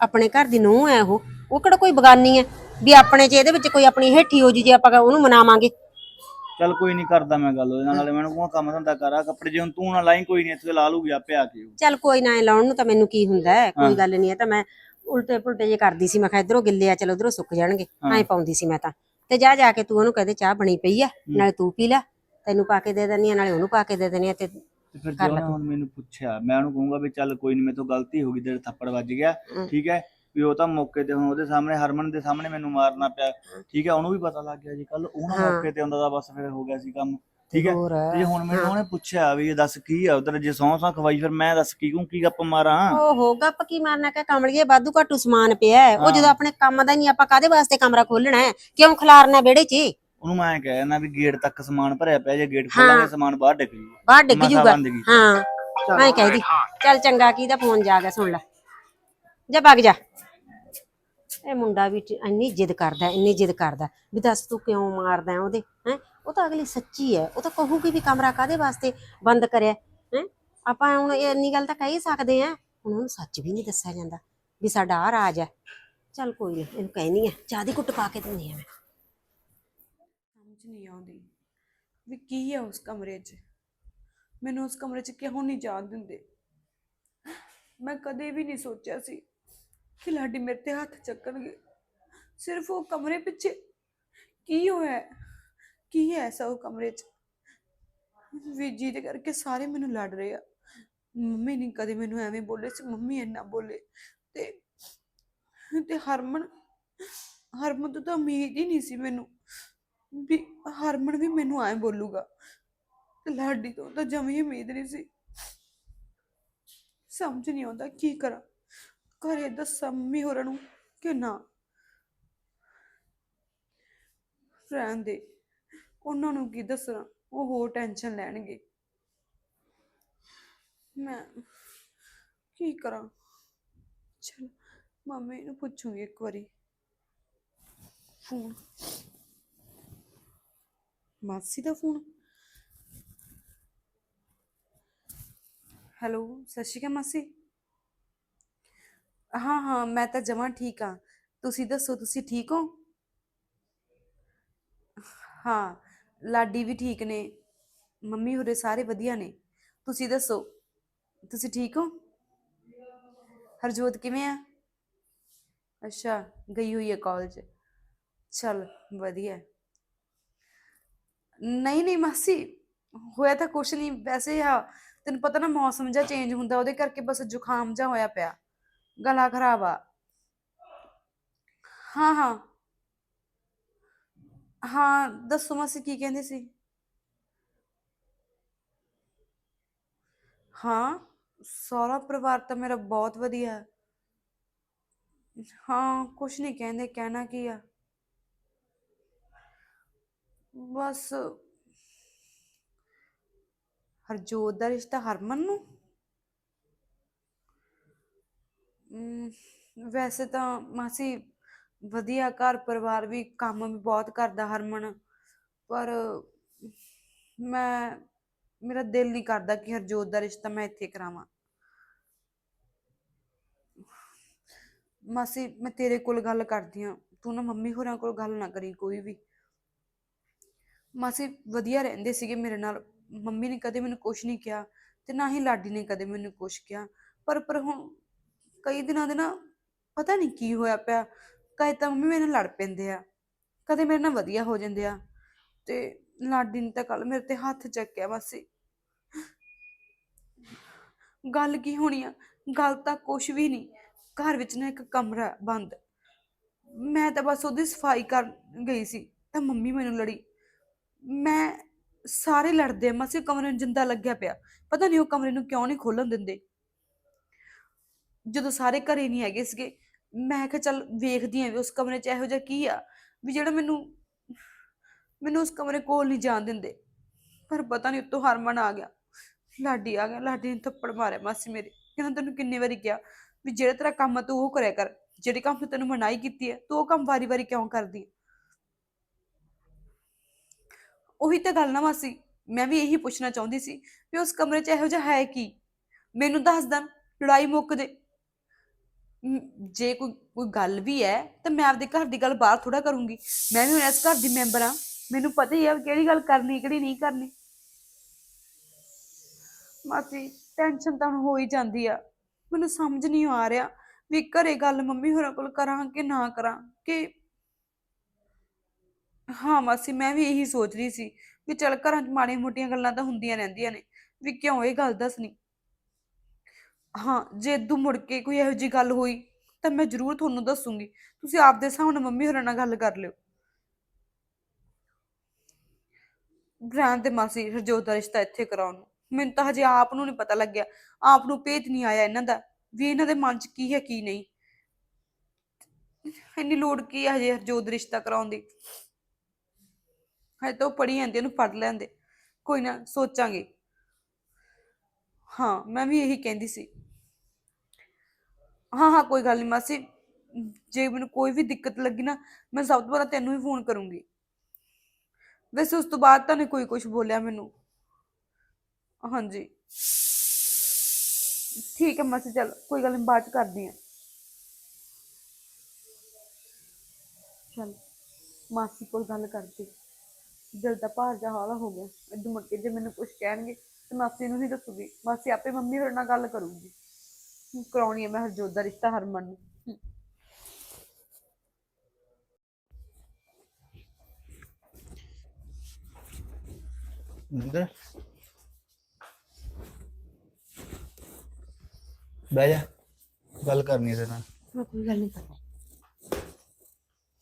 ਆਪਣੇ ਘਰ ਦੀ ਨੂੰਹ ਹੈ ਉਹ ਉਹ ਕਿਹੜਾ ਕੋਈ ਬਗਾਨੀ ਹੈ ਵੀ ਆਪਣੇ ਚ ਇਹਦੇ ਵਿੱਚ ਕੋਈ ਆਪਣੀ ਹੇਠੀ ਹੋ ਜੂ ਜੇ ਆਪਾਂ ਉਹਨੂੰ ਮਨਾਵਾਂਗੇ। ਚੱਲ ਕੋਈ ਨਹੀਂ ਕਰਦਾ ਮੈਂ ਗੱਲ ਉਹਦੇ ਨਾਲ ਨਾਲੇ ਮੈਨੂੰ ਕਹੂੰਗਾ ਕੰਮ ਧੰਦਾ ਕਰ ਕੱਪੜੇ ਜੇ ਹੁਣ ਤੂੰ ਨਾ ਲਾਈ ਕੋਈ ਨਹੀਂ ਇੱਥੇ ਲਾ ਲੂਗੀ ਆਪੇ ਆ ਕੇ ਉਹ। ਚੱਲ ਕੋਈ ਨਾ ਇਹ ਲਾਉਣ ਨੂੰ ਤਾਂ ਮੈਨੂੰ ਕੀ ਹੁੰਦਾ ਹੈ। ਕੋਈ ਗੱਲ ਨਹੀਂ ਹੈ ਤਾਂ ਮੈਂ ਉਲਟੇ ਪੁਲਟੇ ਜੇ ਕਰਦੀ ਸੀ ਮੈਂ ਕਿਹਾ ਇਧਰੋਂ ਗਿੱਲੇ ਆ ਚਲ ਉਧਰੋਂ ਸੁੱਕ ਜਾਣਗੇ। ਐਂ ਪਾਉਂਦੀ ਸੀ ਮੈਂ ਤਾਂ ਤੇ ਜਾ ਜਾ ਕੇ ਤੂੰ ਉਹਨੂੰ ਕਹਦੇ ਚਾਹ ਬਣੀ ਪਈ ਆ ਨਾਲੇ ਤੂੰ ਪੀ ਲੈ ਤੈਨੂੰ ਪਾ ਕੇ ਦੇ ਦਿੰਨੀ ਆ ਨਾਲੇ ਉਹਨੂੰ ਪਾ ਕੇ ਦੇ ਦਿੰਨੀ ਆ ਤੇ ਤੇ ਫਿਰ ਜੇ ਉਹਨੇ ਹੁਣ ਮੈਨੂੰ ਪੁੱਛਿਆ ਮੈਂ ਉਹਨੂੰ ਕਹੂੰਗਾ ਵੀ ਚੱਲ ਕੋਈ ਨਹੀਂ ਮੇਰੇ ਤੋਂ ਗਲਤੀ ਹੋ ਗਈ ਤੇਰੇ ਥੱਪੜ ਵੱਜ ਗਿਆ। ਠੀਕ ਹੈ ਵੀ ਉਹ ਤਾਂ ਮੌਕੇ ਤੇ ਹੁਣ ਉਹਦੇ ਸਾਹਮਣੇ ਹਰਮਨ ਦੇ ਸਾਹਮਣੇ ਮੈਨੂੰ ਮਾਰਨਾ ਪਿਆ ਠੀਕ ਹੈ ਉਹਨੂੰ ਵੀ ਪਤਾ ਲੱਗ ਗਿਆ ਜੀ ਕੱਲ ਉਹ ਨਾ। ਮੌਕੇ ਤੇ ਆਉਂਦਾ ਤਾਂ ਬਸ ਫਿਰ ਹੋ ਗਿਆ ਸੀ ਕੰਮ ਠੀਕ ਹੈ ਤੇ ਜੇ ਹੁਣ ਮੈਨੂੰ ਉਹਨੇ ਪੁੱਛਿਆ ਵੀ ਇਹ ਦੱਸ ਕੀ ਆ ਉਧਰ ਜੇ ਸੌਂ ਸੌਂ ਖਵਾਈ ਫਿਰ ਮੈਂ ਦੱਸ ਕੀ ਕਹੂੰ ਕੀ ਗੱਪ ਮਾਰਾਂ ਓਹੋ ਗੱਪ ਕੀ ਮਾਰਨਾ ਕਿ ਕਮਲੀਏ ਵਾਧੂ ਘਾਟੂ ਸਮਾਨ ਪਿਆ। ਉਹ। ਜਦੋਂ ਆਪਣੇ ਕੰਮ ਦਾ ਨਹੀਂ ਆਪਾਂ ਕਾਦੇ ਵਾਸਤੇ ਕਮਰਾ ਖੋਲਣਾ ਹੈ ਕਿਉਂ ਖਿਲਾਰਨਾ ਵਿਹੜੇ 'ਚ? ਉਹਨੂੰ ਮੈਂ ਕਹਿਆ ਨਾ ਵੀ ਗੇਟ ਤੱਕ ਸਮਾਨ ਭਰਿਆ ਪਿਆ ਜੇ ਗੇਟ। ਖੋਲਾਂਗੇ ਸਮਾਨ ਬਾਹਰ ਡਿੱਗ ਜੂ ਬਾਹਰ ਡਿੱਗ ਜੂਗਾ ਬੰਦ। ਹਾਂ ਮੈਂ ਕਹਿਦੀ ਚੱਲ ਚੰਗਾ ਕਿਹਦਾ ਫੋਨ ਜਾ ਗਿਆ ਸੁਣ ਲੈ ਜਾ ਵਗ ਜਾ ਇਹ ਮੁੰਡਾ ਵੀ ਇੰਨੀ ਜਿੱਦ ਕਰਦਾ, ਇੰਨੀ ਜਿੱਦ ਕਰਦਾ ਵੀ ਦੱਸ ਤੂੰ ਕਿਉਂ ਮਾਰਦਾ ਹੈ ਉਹਦੇ, ਹੈ? ਉਹ ਤਾਂ ਅਗਲੀ ਸੱਚੀ ਹੈ, ਉਹ ਤਾਂ ਕਹੂਗੀ ਵੀ ਕਮਰਾ ਕਾਦੇ ਵਾਸਤੇ ਬੰਦ ਕਰਿਆ, ਹੈ? ਆਪਾਂ ਹੁਣ ਇੰਨੀ ਗੱਲ ਤਾਂ ਕਹਿ ਸਕਦੇ ਆ ਹੁਣ ਉਹਨੂੰ ਸੱਚ ਵੀ ਨਹੀਂ ਦੱਸਿਆ ਜਾਂਦਾ ਵੀ ਸਾਡਾ ਆ ਰਾਜ ਹੈ। ਚੱਲ ਕੋਈ ਨਹੀਂ ਇਹਨੂੰ ਕਹਿਨੀ ਆ, ਚਾਹ ਦੀ ਕੁੱਟ ਪਾ ਕੇ ਦਿੰਦੀ ਆ ਮੈਂ। ਸਮਝ ਨਹੀਂ ਆਉਂਦੀ ਵੀ ਕੀ ਹੈ ਉਸ ਕਮਰੇ 'ਚ। ਮੈਨੂੰ ਉਸ ਕਮਰੇ 'ਚ ਕਿਉਂ ਨਹੀਂ ਜਾਣ ਦਿੰਦੇ। ਮੈਂ ਕਦੇ ਵੀ ਨਹੀਂ ਸੋਚਿਆ ਸੀ ਕਿ ਲਾਡੀ ਮੇਰੇ ਤੇ ਹੱਥ ਚੱਕਣਗੇ। ਸਿਰਫ ਉਹ ਕਮਰੇ ਪਿੱਛੇ ਕੀ ਹੋਇਆ ਹੈ? ਕੀ ਹੈ ਐਸਾ ਉਹ ਕਮਰੇ 'ਚ? ਵੀ ਜਿਹਦੇ ਕਰਕੇ ਸਾਰੇ ਮੈਨੂੰ ਲੜ ਰਹੇ ਆ। ਮੰਮੀ ਨਹੀਂ ਕਦੇ ਮੈਨੂੰ ਐਵੇਂ ਬੋਲੇ ਸੀ, ਮੰਮੀ ਇੰਨਾ ਬੋਲੇ। ਤੇ ਤੇ ਹਰਮਨ ਹਰਮਨ ਤੋਂ ਤਾਂ ਉਮੀਦ ਹੀ ਨਹੀਂ ਸੀ ਮੈਨੂੰ ਵੀ ਹਰਮਨ ਵੀ ਮੈਨੂੰ ਐਂ ਬੋਲੂਗਾ। ਤੇ ਲਾਡੀ ਤੋਂ ਤਾਂ ਜਮੀ ਉਮੀਦ ਨਹੀਂ ਸੀ। ਸਮਝ ਨਹੀਂ ਆਉਂਦਾ ਕੀ ਕਰਾਂ। ਘਰੇ ਦੱਸਾਂ ਮੰਮੀ ਹੋਰਾਂ ਨੂੰ ਕਿ ਨਾ। ਰਹਿਣ ਦੇ, ਉਹਨਾਂ ਨੂੰ ਕੀ ਦੱਸਣਾ? ਉਹ ਹੋਰ ਟੈਨਸ਼ਨ ਲੈਣਗੇ। ਮੈਂ ਕੀ ਕਰਾਂ? ਚਲ ਮੰਮੀ ਨੂੰ ਪੁੱਛੂਗੀ ਇੱਕ ਵਾਰੀ। ਫੋਨ। ਮਾਸੀ ਦਾ ਫੋਨ? ਹੈਲੋ, ਸਤਿ ਸ਼੍ਰੀ ਅਕਾਲ ਮਾਸੀ। ਹਾਂ ਹਾਂ, ਮੈਂ ਤਾਂ ਜਮਾਂ ਠੀਕ ਹਾਂ। ਤੁਸੀਂ ਦੱਸੋ, ਤੁਸੀਂ ਠੀਕ ਹੋ? ਹਾਂ, ਲਾਡੀ ਵੀ ਠੀਕ ਨੇ। ਮੰਮੀ ਹੋਰੇ ਸਾਰੇ ਵਧੀਆ ਨੇ। ਤੁਸੀਂ ਦੱਸੋ, ਤੁਸੀਂ ਠੀਕ ਹੋ? ਹਰਜੋਤ ਕਿਵੇਂ ਆ? ਅੱਛਾ, ਗਈ ਹੋਈ ਹੈ ਕਾਲਜ ਚਲ, ਵਧੀਆ। ਹੈ। ਨਹੀਂ ਨਹੀਂ, ਮਾਸੀ, ਹੋਇਆ ਤਾਂ ਕੁਛ ਨਹੀਂ। ਵੈਸੇ ਆ, ਤੈਨੂੰ ਪਤਾ ਨਾ ਮੌਸਮ ਜਿਹਾ ਚੇਂਜ ਹੁੰਦਾ, ਉਹਦੇ ਕਰਕੇ ਬਸ ਜ਼ੁਕਾਮ ਜਿਹਾ ਹੋਇਆ ਪਿਆ। ਗਲਾ ਖਰਾਬ ਆ। ਹਾਂ ਹਾਂ। ਹਾਂ, ਦੱਸੋ ਮਾਸੀ ਕੀ ਕਹਿੰਦੇ ਸੀ? ਹਾਂ, ਸਾਰਾ ਪਰਿਵਾਰ ਤਾਂ ਮੇਰਾ ਬਹੁਤ ਵਧੀਆ। ਹੈ। ਹਾਂ ਕੁਛ ਨਹੀਂ ਕਹਿੰਦੇ, ਕਹਿਣਾ ਕੀ ਆ? ਬਸ। ਹਰਜੋਤ ਦਾ ਰਿਸ਼ਤਾ ਹਰਮਨ ਨੂੰ? ਅਮ, ਵੈਸੇ ਤਾਂ ਮਾਸੀ ਵਧੀਆ ਘਰ ਪਰਿਵਾਰ ਵੀ ਕੰਮ ਵੀ ਬਹੁਤ ਕਰਦਾ ਹਰਮਨ। ਪਰ ਮੈਂ ਮੇਰਾ ਦਿਲ ਨਹੀਂ ਕਰਦਾ ਕਿ ਹਰਜੋਤ ਦਾ ਰਿਸ਼ਤਾ ਮੈਂ ਇੱਥੇ ਕਰਾਵਾਂ। ਮਾਸੀ ਮੈਂ ਤੇਰੇ ਕੋਲ ਗੱਲ ਕਰਦੀ ਹਾਂ। ਤੂੰ ਨਾ ਮੰਮੀ ਹੋਰਾਂ ਕੋਲ ਗੱਲ ਨਾ ਕਰੀ ਕੋਈ ਵੀ। ਮਾਸੀ ਵਧੀਆ ਰਹਿੰਦੇ ਸੀਗੇ ਮੇਰੇ ਨਾਲ। ਮੰਮੀ ਨੇ ਕਦੇ ਮੈਨੂੰ ਕੁਛ ਨਹੀਂ ਕਿਹਾ ਤੇ ਨਾ ਹੀ ਲਾਡੀ ਨੇ ਕਦੇ ਮੈਨੂੰ ਕੁਛ ਕਿਹਾ। ਪਰ ਪਰ ਹੁਣ ਕਈ ਦਿਨਾਂ ਦੇ ਨਾ ਪਤਾ ਨਹੀਂ ਕੀ ਹੋਇਆ ਪਿਆ। ਕਦੇ ਤਾਂ ਮੰਮੀ ਮੇਰੇ ਨਾਲ ਲੜ ਪੈਂਦੇ ਆ, ਕਦੇ ਮੇਰੇ ਨਾਲ ਵਧੀਆ ਹੋ ਜਾਂਦੇ ਆ। ਤੇ ਲਾਡੀ ਨੇ ਤਾਂ ਕੱਲ ਮੇਰੇ ਤੇ ਹੱਥ ਚੱਕਿਆ ਮਾਸੀ ਗੱਲ ਕੀ ਹੋਣੀ ਆ? ਗੱਲ ਤਾਂ ਕੁਛ ਵੀ ਨਹੀਂ ਘਰ ਵਿੱਚ ਨਾ ਇੱਕ ਕਮਰਾ ਬੰਦ। ਮੈਂ ਤਾਂ ਬਸ ਉਹਦੀ ਸਫ਼ਾਈ ਕਰ ਗਈ ਸੀ, ਤਾਂ ਮੰਮੀ ਮੈਨੂੰ ਲੜੀ। ਮੈਂ ਸਾਰੇ ਲੜਦੇ ਮਾਸੀ ਕਮਰੇ ਨੂੰ ਜਿੰਦਾ ਲੱਗਿਆ ਪਿਆ। ਪਤਾ ਨਹੀਂ ਉਹ ਕਮਰੇ ਨੂੰ ਕਿਉਂ ਨਹੀਂ ਖੋਲਣ ਦਿੰਦੇ। ਜਦੋਂ ਸਾਰੇ ਘਰੇ ਨਹੀਂ ਹੈਗੇ ਸੀਗੇ, ਮੈਂ ਕਿਹਾ ਚੱਲ ਵੇਖਦੀ ਆਂ ਵੀ ਉਸ ਕਮਰੇ 'ਚ ਇਹੋ ਜਿਹਾ ਕੀ ਆ, ਵੀ ਜਿਹੜਾ ਮੈਨੂੰ ਮੈਨੂੰ ਉਸ ਕਮਰੇ ਕੋਲ ਨਹੀਂ ਜਾਣ ਦਿੰਦੇ। ਪਰ ਪਤਾ ਨਹੀਂ ਉੱਤੋਂ ਹਰਮਨ ਆ ਗਿਆ। ਲਾਡੀ ਆ ਗਿਆ, ਲਾਡੀ ਨੇ ਥੱਪੜ ਮਾਰਿਆ ਮਾਸੀ ਮੇਰੀ। ਕਹਿੰਦਾ ਤੈਨੂੰ ਕਿੰਨੇ ਵਾਰੀ ਕਿਹਾ ਵੀ ਜਿਹੜਾ ਤੇਰਾ ਕੰਮ ਆ ਤੂੰ ਉਹ ਕਰਿਆ ਕਰ, ਜਿਹੜੇ ਕੰਮ ਤੋਂ ਤੈਨੂੰ ਮਨਾਈ ਕੀਤੀ ਹੈ ਤੂੰ ਉਹ ਕੰਮ ਵਾਰੀ-ਵਾਰੀ ਕਿਉਂ ਕਰਦੀ ਹੈ ਉਹੀ ਤਾਂ ਗੱਲ ਨਾ ਮਾਸੀ, ਮੈਂ ਵੀ ਇਹੀ ਪੁੱਛਣਾ ਚਾਹੁੰਦੀ ਸੀ ਵੀ ਉਸ ਕਮਰੇ 'ਚ ਇਹੋ ਜਿਹਾ ਹੈ ਕੀ? ਮੈਨੂੰ ਦੱਸ ਦੇਣ, ਲੜਾਈ ਮੁੱਕ ਜੇ। ਮ, ਜੇ ਕੋਈ ਕੋਈ ਗੱਲ ਵੀ ਹੈ ਤਾਂ ਮੈਂ ਆਪਦੇ ਘਰ ਦੀ ਗੱਲ ਬਾਹਰ ਥੋੜਾ ਕਰੂੰਗੀ। ਮੈਂ ਵੀ ਹੁਣ ਇਸ ਘਰ ਦੀ ਮੈਂਬਰ ਆ ਮੈਨੂੰ ਪਤਾ ਹੀ ਆ ਵੀ ਕਿਹੜੀ ਗੱਲ ਕਰਨੀ ਕਿਹੜੀ ਨਹੀਂ ਕਰਨੀ। ਮਾਸੀ ਟੈਨਸ਼ਨ ਤਾਂ ਹੁਣ ਹੋ ਹੀ ਜਾਂਦੀ ਆ। ਮੈਨੂੰ ਸਮਝ ਨਹੀਂ ਆ ਰਿਹਾ ਵੀ ਘਰੇ ਗੱਲ ਮੰਮੀ ਹੋਰਾਂ ਕੋਲ ਕਰਾਂ ਕਿ ਨਾ ਕਰਾਂ ਕਿ ਹਾਂ ਮਾਸੀ ਮੈਂ ਵੀ ਇਹੀ ਸੋਚ ਰਹੀ ਸੀ ਵੀ ਚੱਲ ਘਰਾਂ 'ਚ ਮਾੜੀਆਂ ਮੋਟੀਆਂ ਗੱਲਾਂ ਤਾਂ ਹੁੰਦੀਆਂ ਰਹਿੰਦੀਆਂ ਨੇ ਵੀ ਕਿਉਂ ਇਹ ਗੱਲ ਦੱਸਣੀ? ਹਾਂ, ਜੇ ਇਦੋਂ ਮੁੜ ਕੇ ਕੋਈ ਇਹੋ ਜਿਹੀ ਗੱਲ ਹੋਈ, ਤਾਂ ਮੈਂ ਜ਼ਰੂਰ ਤੁਹਾਨੂੰ ਦੱਸੂਗੀ। ਤੁਸੀਂ ਆਪਦੇ ਹਿਸਾਬ ਨਾਲ ਮੰਮੀ ਹੋਰਾਂ ਨਾਲ ਗੱਲ ਕਰ ਲਿਓ। ਰਹਿਣ ਦੇ ਮਾਸੀ, ਹਰਜੋਤ ਦਾ ਰਿਸ਼ਤਾ ਇੱਥੇ ਕਰਾਉਣ ਨੂੰ। ਮੈਨੂੰ ਤਾਂ ਹਜੇ ਆਪ ਨੂੰ ਨਹੀਂ ਪਤਾ ਲੱਗਿਆ। ਆਪ ਨੂੰ ਭੇਤ ਨਹੀਂ ਆਇਆ ਇਹਨਾਂ ਦਾ ਵੀ ਇਹਨਾਂ ਦੇ ਮਨ 'ਚ ਕੀ ਹੈ, ਕੀ ਨਹੀਂ। ਇੰਨੀ ਲੋੜ ਕੀ ਹੈ ਹਜੇ ਹਰਜੋਤ ਦਾ ਰਿਸ਼ਤਾ ਕਰਾਉਣ ਦੀ? ਹਜੇ ਤਾਂ ਉਹ ਪੜ੍ਹੀ ਜਾਂਦੀ ਉਹਨੂੰ ਪੜ੍ਹ ਲੈਂਦੇ ਕੋਈ ਨਾ, ਸੋਚਾਂਗੇ। ਹਾਂ, ਮੈਂ ਵੀ ਇਹੀ ਕਹਿੰਦੀ ਸੀ। ਹਾਂ ਹਾਂ, ਕੋਈ ਗੱਲ ਨਹੀਂ ਮਾਸੀ। ਜੇ ਮੈਨੂੰ ਕੋਈ ਵੀ ਦਿੱਕਤ ਲੱਗੀ ਨਾ, ਮੈਂ ਸਭ ਤੋਂ ਪਹਿਲਾਂ ਤੈਨੂੰ ਹੀ ਫੋਨ ਕਰੂੰਗੀ। ਵੈਸੇ ਉਸ ਤੋਂ ਬਾਅਦ ਤਾਂ ਨਹੀਂ ਕੋਈ ਕੁਝ ਬੋਲਿਆ ਮੈਨੂੰ। ਹਾਂਜੀ। ਠੀਕ ਹੈ ਮਾਸੀ, ਚੱਲ, ਕੋਈ ਗੱਲ ਨਹੀਂ ਬਾਅਦ ਚ ਕਰਦੀ ਆ ਚੱਲ, ਮਾਸੀ ਕੋਲ ਗੱਲ ਕਰਦੀ। ਦਿਲ ਦਾ ਭਾਰ ਜਾ ਹੌਲਾ ਹੋ ਗਿਆ। ਇਦੋਂ ਮੁੜ ਕੇ ਜੇ ਮੈਨੂੰ ਕੁਝ ਕਹਿਣਗੇ, ਤੇ ਮਾਸੀ ਨੂੰ ਹੀ ਦੱਸੂਗੀ। ਮਾਸੀ ਆਪੇ ਮੰਮੀ ਹੋਰ ਨਾਲ ਗੱਲ ਕਰੂਗੀ। ਕਰਾਉਣੀ ਹੈ ਮੈਂ ਹਰਜੋਤ ਦਾ ਰਿਸ਼ਤਾ ਹਰਮਨ ਨੂੰ। ਮਿੰਦਰ ਬਹਿ ਜਾ ਗੱਲ ਕਰਨੀ ਤੇ ਨਾਲ। ਮੈਂ ਕੋਈ ਗੱਲ ਨਹੀਂ ਕਰਨੀ।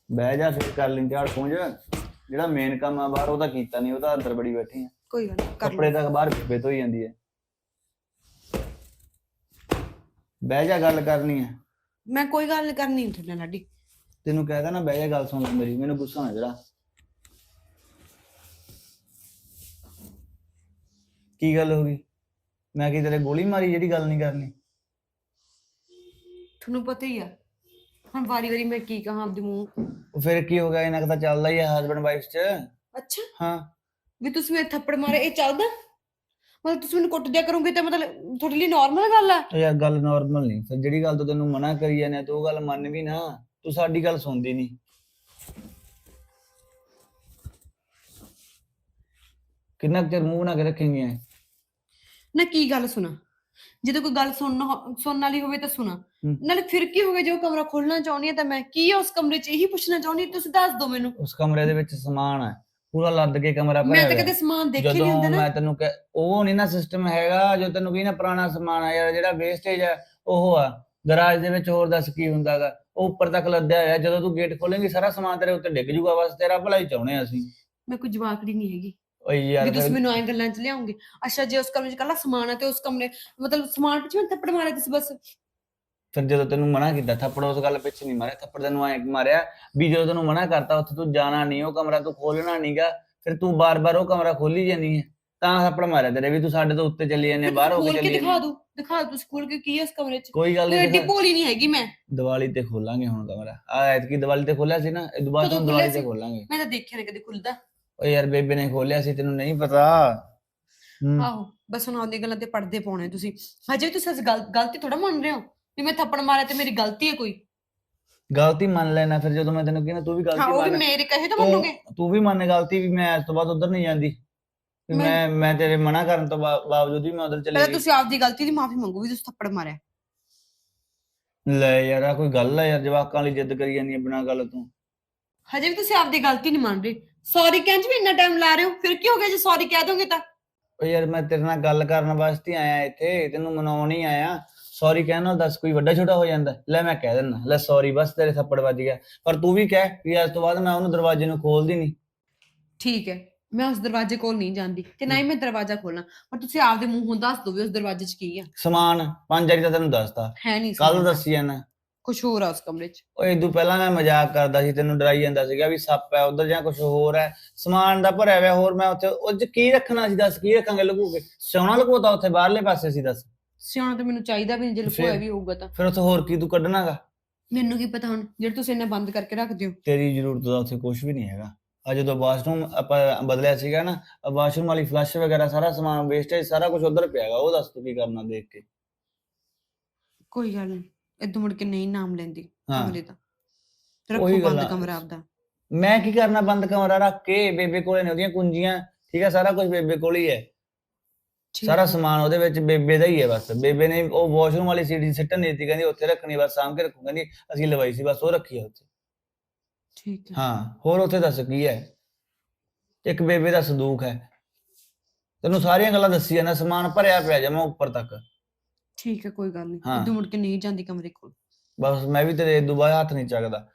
ਬਹਿ ਜਾ ਫਿਰ ਕਰ ਲਈ ਝਾੜ ਪੂੰਝ ਜਿਹੜਾ ਮੇਨ ਕੰਮ ਆ ਬਾਹਰ ਉਹ ਤਾਂ ਕੀਤਾ ਨਹੀਂ ਉਹ ਤਾਂ ਅੰਦਰ ਬੜੀ ਬੈਠੀ ਆ। ਕੋਈ ਗੱਲ ਨਹੀਂ ਕਰ ਕੱਪੜੇ ਤੱਕ ਬਾਹਰ ਫਿੱਬੇ ਤੋਂ ਹੀ ਜਾਂਦੀ ਹੈ ਬਹਿ ਜਾ ਗੱਲ ਕਰਨੀ ਹੈ। ਮੈਂ ਕੋਈ ਗੱਲ ਨਹੀਂ ਕਰਨੀ ਤੁਹਾਡੇ ਨਾਲ ਲਾਡੀ। ਤੈਨੂੰ ਕਹਿਦਾ ਨਾ ਬਹਿ ਜਾ ਗੱਲ ਸੁਣ ਲੈ ਮੇਰੀ ਮੈਨੂੰ ਗੁੱਸਾ ਨਾ ਜਿਹੜਾ ਕੀ ਗੱਲ ਹੋ ਗਈ? ਮੈਂ ਕੀ ਤੇਰੇ ਗੋਲੀ ਮਾਰੀ ਜਿਹੜੀ ਗੱਲ ਨਹੀਂ ਕਰਨੀ? ਤੁਹਾਨੂੰ ਪਤਾ ਹੀ ਆ ਹੁਣ ਵਾਰੀ ਵਾਰੀ ਮੈਂ ਕੀ ਕਹਾਂ ਆਪਦੇ ਮੂੰਹ। ਉਹ ਫਿਰ ਕੀ ਹੋ ਗਿਆ ਇਹਨਾਂ ਤਾਂ ਚੱਲਦਾ ਹੀ ਹੈ ਹਸਬੰਡ ਵਾਈਫ ਚ। ਅੱਛਾ। ਹਾਂ। ਵੀ ਤੁਸੀਂ ਮੇਰੇ ਥੱਪੜ ਮਾਰੇ ਇਹ ਚੱਲਦਾ? ਮਤਲਬ ਤੁਸੀਂ ਮੈਨੂੰ ਕੁੱਟ ਦਿਆ ਕਰੋਗੇ ਤਾਂ ਮਤਲਬ ਤੁਹਾਡੇ ਲਈ ਨਾਰਮਲ ਗੱਲ ਆ? ਉਹ ਯਾਰ ਗੱਲ ਨਾਰਮਲ ਨਹੀਂ। ਫਿਰ ਜਿਹੜੀ ਗੱਲ ਤੋਂ ਤੈਨੂੰ ਮਨਾ ਕਰੀ ਜਾਂਦੇ ਆ ਤੂੰ ਉਹ ਗੱਲ ਮੰਨ ਵੀ ਨਾ ਤੂੰ ਸਾਡੀ ਗੱਲ ਸੁਣਦੀ ਨਹੀਂ। ਕਿੰਨਾ ਕੁ ਚਿਰ ਮੂੰਹ ਬਣਾ ਕੇ ਰੱਖੇਂਗੇ ਨਾ ਕੀ ਗੱਲ ਸੁਣਾ? ਜਦੋਂ ਕੋਈ ਗੱਲ ਸੁਣਨ ਹੋ- ਸੁਣਨ ਵਾਲੀ ਹੋਵੇ ਤਾਂ ਸੁਣਾ। ਹੂੰ। ਨਾਲੇ ਫਿਰ ਕੀ ਹੋਵੇ ਜੇ ਉਹ ਕਮਰਾ ਖੋਲਣਾ ਚਾਹੁੰਦੀ ਹੈ ਤਾਂ ਮੈਂ ਕੀ ਆ ਉਸ ਕਮਰੇ 'ਚ ਇਹੀ ਪੁੱਛਣਾ ਚਾਹੁੰਦੀ ਹਾਂ, ਤੁਸੀਂ ਦੱਸ ਦਿਓ ਮੈਨੂੰ। ਉਸ ਕਮਰੇ ਦੇ ਵਿੱਚ ਸਮਾਨ ਹੈ ਪੂਰਾ ਲੱਦ ਕੇ ਕਮਰਾ ਮੈਂ ਭਰਿਆ ਤਾਂ ਹੋਇਆ। ਕਦੇ ਸਮਾਨ ਦੇਖੇ ਨਹੀਂ ਜਦੋਂ ਹੁੰਦੇ ਨਾ। ਮੈਂ ਤੈਨੂੰ ਕਹਿ ਉਹ ਨਹੀਂ ਨਾ ਸਿਸਟਮ ਹੈਗਾ ਜੋ ਤੈਨੂੰ ਕਹੀ ਨਾ ਪੁਰਾਣਾ ਸਮਾਨ ਆ ਯਾਰ ਜਿਹੜਾ ਵੇਸਟੇਜ ਆ ਉਹ ਆ। ਗਰਾਜ ਦੇ ਵਿੱਚ ਹੋਰ ਦੱਸ ਕੀ ਹੁੰਦਾਗਾ? ਉਹ ਉੱਪਰ ਤੱਕ ਲੱਦਿਆ ਹੋਇਆ। ਜਦੋਂ ਤੂੰ ਗੇਟ ਖੋਲੇਂਗੀ ਸਾਰਾ ਸਮਾਨ ਤੇਰੇ ਉੱਤੇ ਡਿੱਗ ਜੂਗਾ। ਬਸ ਤੇਰਾ ਭਲਾ ਹੀ ਚਾਹੁੰਦੇ ਆ ਅਸੀਂ। ਮੈਂ ਕੋਈ ਜਵਾਕੜੀ ਨਹੀਂ ਹੈਗੀ। ਓਏ ਯਾਰ ਵੀ ਤੁਸੀਂ ਫਿਰ- ਮੈਨੂੰ ਐਂ ਗੱਲਾਂ 'ਚ ਲਿਆਉਂਗੇ ਅੱਛਾ ਜੇ ਉਸ ਕਮਰੇ 'ਚ ਕੱਲਾ ਸਮਾਨ ਹੈ ਤੇ ਉਸ ਕਮਰੇ ਮਤਲਬ ਸਮਾਨ ਪਿੱਛੇ ਮੈਂ ਥੱਪੜ ਮਾਰਿਆ ਤੁਸੀਂ ਬਸ। ਫਿਰ ਜਦੋਂ ਤੈਨੂੰ ਮਨਾ ਕੀਤਾ ਥੱਪੜ ਉਸ ਗੱਲ ਪਿੱਛੇ ਨਹੀਂ ਮਾਰਿਆ ਥੱਪੜ ਤੈਨੂੰ ਐਂ ਮਾਰਿਆ ਵੀ ਜਦੋਂ ਤੈਨੂੰ ਮਨਾ ਕਰਤਾ ਉੱਥੇ ਤੂੰ ਜਾਣਾ ਨਹੀਂ ਉਹ ਕਮਰਾ ਤੂੰ ਖੋਲਣਾ ਨਹੀਂਗਾ ਫਿਰ ਤੂੰ ਬਾਰ-ਬਾਰ ਉਹ ਕਮਰਾ ਖੋਲੀ ਜਾਂਦੀ ਹੈ। ਤਾਂ ਥੱਪੜ ਮਾਰਿਆ ਤੇਰੇ ਵੀ ਤੂੰ ਸਾਡੇ ਤੋਂ ਉੱਤੇ ਚੱਲੀ ਜਾਂਦੀ ਬਾਹਰ ਹੋ ਕੇ ਖੋਲ ਕੇ ਚੱਲੀ ਦਿਖਾ ਹੈ। ਦਿਖਾ ਦਿਓ ਤੁਸੀਂ ਖੋਲ ਕੇ ਕੀ ਹੈ ਉਸ ਕਮਰੇ 'ਚ? ਕੋਈ ਗੱਲ ਕੋਈ ਐਡੀ ਨਹੀਂ ਭੋਲੀ ਨਹੀਂ ਹੈਗੀ ਮੈਂ। ਦੀਵਾਲੀ ਤੇ ਖੋਲਾਂਗੇ ਹੁਣ ਕਮਰਾ। ਆ ਐਤਕੀ ਦੀਵਾਲੀ ਤੇ ਖੋਲਿਆ ਸੀ ਨਾ ਇਹ ਦੁਬਾਰਾ ਕਦੋਂ ਤੋਂ ਦੀਵਾਲੀ ਤੇ ਸੀ? ਖੋਲਾਂਗੇ। ਮੈਂ ਤਾਂ ਦੇਖਿਆ ਨਹੀਂ ਕਦੇ ਖੁੱਲਦਾ। ਓ ਯਾਰ ਬੇਬੇ ਨੇ ਖੋਲਿਆ ਸੀ ਤੈਨੂੰ ਨਹੀਂ ਪਤਾ। ਆਹੋ ਬਸ ਹੁਣ ਆਪਦੀ ਗੱਲਾਂ ਤੇ ਪੜਦੇ ਪਾਉਣੇ ਤੁਸੀਂ। ਹਜੇ ਤੁਸੀਂ ਇਸ ਗਲ- ਗਲਤੀ ਥੋੜਾ ਮੰਨ ਰਹੇ ਹੋ? ਵੀ ਮੈਂ ਥੱਪੜ ਮਾਰਿਆ ਤੇ ਮੇਰੀ ਗਲਤੀ ਹੈ ਕੋਈ? ਗਲਤੀ ਮੰਨ ਲੈਣਾ ਫਿਰ ਜਦੋਂ ਮੈਂ ਤੈਨੂੰ ਕਿਹਾ ਤੂੰ ਵੀ ਹਾਂ ਗਲਤੀ ਉਹ ਵੀ ਮੰਨ ਮੇਰੇ ਕਹੇ ਤਾਂ ਮੰਨੋਗੇ? ਤੂੰ ਤੂੰ ਵੀ ਮੰਨ ਗਲਤੀ ਵੀ ਮੈਂ ਇਸ ਤੋਂ ਬਾਅਦ ਉਧਰ ਨਹੀਂ ਜਾਂਦੀ। ਵੀ ਮੈਂ- ਮੈਂ ਮੈਂ ਤੇਰੇ ਮਨਾ ਕਰਨ ਤੋਂ ਬਾ- ਬਾਵਜੂਦ ਵੀ ਮੈਂ ਉਧਰ ਚਲੀ ਪਹਿਲਾਂ ਗਈ। ਤੁਸੀਂ ਆਪਦੀ ਗਲਤੀ ਦੀ ਮਾਫੀ ਮੰਗੋ ਵੀ ਤੁਸੀਂ ਥੱਪੜ ਮਾਰਿਆ। ਲੈ ਯਾਰ ਆ ਕੋਈ ਗੱਲ ਆ ਯਾਰ ਜਵਾਕਾਂ ਵਾਲੀ ਜਿੱਦ ਕਰੀ ਜਾਂਦੀ ਹੈ ਬਿਨਾਂ ਗੱਲ ਤੋਂ। ਹਜੇ ਵੀ ਤੁਸੀਂ ਆਪਦੀ ਗਲਤੀ ਨਹੀਂ ਮੰਨ ਰਹੇ ਸੌਰੀ ਕਹਿਣ 'ਚ ਵੀ ਇੰਨਾ ਟਾਈਮ ਲਾ ਰਹੇ ਹੋ ਫਿਰ ਕੀ ਹੋ ਗਿਆ ਜੇ ਸੌਰੀ ਕਹਿ ਦੋਗੇ ਤਾਂ? ਓ ਯਾਰ ਮੈਂ ਤੇਰੇ ਨਾਲ ਗੱਲ ਕਰਨ ਵਾਸਤੇ ਹੀ ਆਇਆ ਇੱਥੇ ਤੈਨੂੰ ਮਨਾਉਣ ਹੀ ਆਇਆ। ਸੌਰੀ ਕਹਿਣ ਨਾਲ ਦੱਸ ਕੋਈ ਵੱਡਾ ਛੋਟਾ ਹੋ ਜਾਂਦਾ। ਲੈ ਮੈਂ ਕਹਿ ਦਿੰਦਾ। ਲੈ ਸੌਰੀ ਬਸ ਤੇਰੇ ਥੱਪੜ ਵੱਜ ਗਿਆ। ਪਰ ਤੂੰ ਵੀ ਕਹਿ ਵੀ ਅੱਜ ਤੋਂ ਬਾਅਦ ਮੈਂ ਉਹਨੂੰ ਦਰਵਾਜ਼ੇ ਨੂੰ ਖੋਲਦੀ ਨਹੀਂ। ਠੀਕ ਹੈ। ਮੈਂ ਉਸ ਦਰਵਾਜ਼ੇ ਕੋਲ ਨਹੀਂ ਜਾਂਦੀ ਤੇ ਨਾ ਹੀ ਮੈਂ ਦਰਵਾਜ਼ਾ ਖੋਲਣਾ। ਪਰ ਤੁਸੀਂ ਆਪਦੇ ਮੂੰਹੋਂ ਦੱਸ ਦਿਓ ਵੀ ਉਸ ਦਰਵਾਜ਼ੇ 'ਚ ਕੀ ਆ। ਸਮਾਨ ਪੰਜ ਵਾਰੀ ਤਾਂ ਤੈਨੂੰ ਦੱਸਤਾ। ਹੈ ਨਹੀਂ ਕੱਲ ਦੱਸੀ ਜਾਣਾ ਕੁਝ ਹੋਰ ਆ ਉਸ ਕਮਰੇ 'ਚ। ਓਏ ਇਦੋਂ ਪਹਿਲਾਂ ਮੈਂ ਮਜ਼ਾਕ ਕਰਦਾ ਸੀ ਤੈਨੂੰ ਡਰਾਈ ਜਾਂਦਾ ਸੀਗਾ ਵੀ ਸੱਪ ਹੈ ਉਧਰ ਜਾਂ ਕੁਝ ਹੋਰ ਹੈ। ਸਮਾਨ ਦਾ ਭਰਿਆ ਹੋਇਆ ਹੋਰ ਮੈਂ ਉੱਥੇ ਉਹ 'ਚ ਕੀ ਰੱਖਣਾ ਸੀ ਦੱਸ ਕੀ ਰੱਖਾਂਗੇ ਲੁਕੂ ਕੇ? ਸੋਨਾ ਲੁਕੋਤਾ ਉੱਥੇ ਬਾਹਰਲੇ ਪਾਸੇ ਸੀ ਦੱਸ। ਸਿਆਣਾ ਤਾਂ ਮੈਨੂੰ ਚਾਹੀਦਾ ਵੀ ਨਹੀਂ ਜੇ ਲੁਕੋਇਆ ਫਿਰ? ਵੀ ਹੋਊਗਾ ਤਾਂ। ਫਿਰ ਉੱਥੇ ਹੋਰ ਕੀ ਤੂੰ ਕੱਢਣਾਗਾ? ਮੈਨੂੰ ਕੀ ਪਤਾ ਹੁਣ ਜਿਹੜੇ ਤੁਸੀਂ ਇੰਨਾ ਬੰਦ ਕਰਕੇ ਰੱਖਦੇ ਹੋ। ਤੇਰੀ ਜ਼ਰੂਰਤ ਦਾ ਉੱਥੇ ਕੁਝ ਵੀ ਨਹੀਂ ਹੈਗਾ। ਆ ਜਦੋਂ ਵਾਸ਼ਰੂਮ ਆਪਾਂ ਬਦਲਿਆ ਸੀਗਾ ਨਾ ਵਾਸ਼ਰੂਮ ਵਾਲੀ ਫਲਸ਼ ਵਗੈਰਾ ਸਾਰਾ ਸਮਾਨ ਵੇਸਟੇਜ ਸਾਰਾ ਕੁਝ ਉਧਰ ਪਿਆ ਹੈਗਾ ਉਹ ਦੱਸ ਤੂੰ ਕੀ ਕਰਨਾ ਦੇਖ ਕੇ। ਕੋਈ ਗੱਲ ਨਹੀਂ ਇਦੋਂ ਮੁੜ ਕੇ ਨਹੀਂ ਨਾਮ ਲੈਂਦੀ ਹਾਂ। ਕਮਰੇ ਦਾ। ਉਹੀ ਰੱਖੋ ਬੰਦ ਗੱਲਾਂ। ਕਮਰਾ ਆਪਦਾ। ਮੈਂ ਕੀ ਕਰਨਾ ਬੰਦ ਕਮਰਾ ਰੱਖ ਕੇ ਬੇਬੇ ਕੋਲੇ ਨੇ ਉਹਦੀਆਂ ਕੁੰਜੀਆਂ ਠੀਕ ਹੈ ਸਾਰਾ ਕੁਝ ਬੇਬੇ ਕੋਲ ਹੀ ਹੈ। ਸਾਰਾ। ਸਮਾਨ ਉਹਦੇ ਵਿੱਚ ਬੇਬੇ ਦਾ ਹੀ ਹੈ ਬਸ। ਬੇਬੇ ਨੇ ਉਹ ਵਾਸ਼ਰੂਮ ਵਾਲੀ ਸੀਡੀ ਸਿੱਟਣ ਨਹੀਂ ਦਿੱਤੀ ਕਹਿੰਦੀ ਉੱਥੇ ਰੱਖਣੀ ਬਸ ਸਾਂਭ ਕੇ ਰੱਖੂ ਕਹਿੰਦੀ ਅਸੀਂ ਲਵਾਈ ਸੀ ਬਸ ਉਹ ਰੱਖੀ ਹੈ ਉੱਥੇ। ਠੀਕ ਹੈ। ਹਾਂ ਹੋਰ ਉੱਥੇ ਦੱਸ ਕੀ ਹੈ? ਇੱਕ ਬੇਬੇ ਦਾ ਸੰਦੂਕ ਹੈ। ਤੈਨੂੰ ਸਾਰੀਆਂ ਗੱਲਾਂ ਦੱਸੀ ਜਾਂਦਾ ਸਮਾਨ ਭਰਿਆ ਪਿਆ ਜਮਾ ਉੱਪਰ ਤੱਕ। ਠੀਕ ਹੈ ਕੋਈ ਗੱਲ ਨਹੀਂ। ਇਦੋਂ ਮੁੜ ਕੇ ਨਹੀਂ ਜਾਂਦੀ ਕਮਰੇ ਕੋਲ? ਬਸ ਮੈਂ ਵੀ ਤੇਰੇ ਦੁਬਾਰਾ ਹੱਥ ਨਹੀਂ ਚੱਕਦਾ।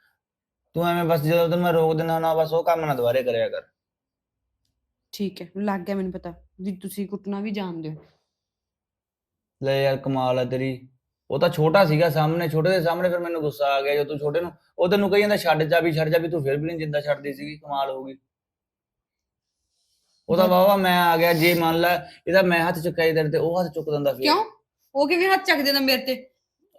ਤੂੰ ਐਵੇਂ ਬਸ ਜਦੋਂ ਤੈਨੂੰ ਮੈਂ ਰੋਕ ਦਿੰਦਾ ਨਾ ਬਸ ਉਹ ਕੰਮ ਨਾ ਦੁਬਾਰੇ ਕਰਿਆ ਕਰ। ਠੀਕ ਹੈ ਲੱਗ ਗਿਆ ਮੈਨੂੰ ਪਤਾ ਵੀ ਤੁਸੀਂ ਕੁੱਟਣਾ ਵੀ ਜਾਣਦੇ ਹੋ। ਲੈ ਯਾਰ ਕਮਾਲ ਹੈ ਤੇਰੀ ਉਹ ਤਾਂ ਛੋਟਾ ਸੀਗਾ ਸਾਹਮਣੇ ਛੋਟੇ ਦੇ ਸਾਹਮਣੇ ਫਿਰ ਮੈਨੂੰ ਗੁੱਸਾ ਆ ਗਿਆ ਜਦੋਂ ਤੂੰ ਛੋਟੇ ਨੂੰ ਉਹ ਤੈਨੂੰ ਕਹੀ ਜਾਂਦਾ ਛੱਡ ਜਾ ਵੀ ਛੱਡ ਜਾ ਵੀ ਤੂੰ ਫਿਰ ਵੀ ਨਹੀਂ ਜਿੰਦਾ ਛੱਡਦੀ ਸੀਗੀ ਕਮਾਲ ਹੋ ਗਈ। ਉਹ ਤਾਂ ਵਾਵਾ ਮੈਂ ਆ ਗਿਆ ਜੇ ਮੰਨ ਲੈ ਇਹਦਾ ਮੈਂ ਹੱਥ ਚੁੱਕਿਆ ਇਧਰ ਤੇ ਉਹ ਹੱਥ ਚੁੱਕ ਦਿੰਦਾ ਫਿਰ ਕਿਉਂ? ਉਹ ਕਿਵੇਂ ਹੱਥ ਚੱਕ ਦਿੰਦਾ ਮੇਰੇ ਤੇ?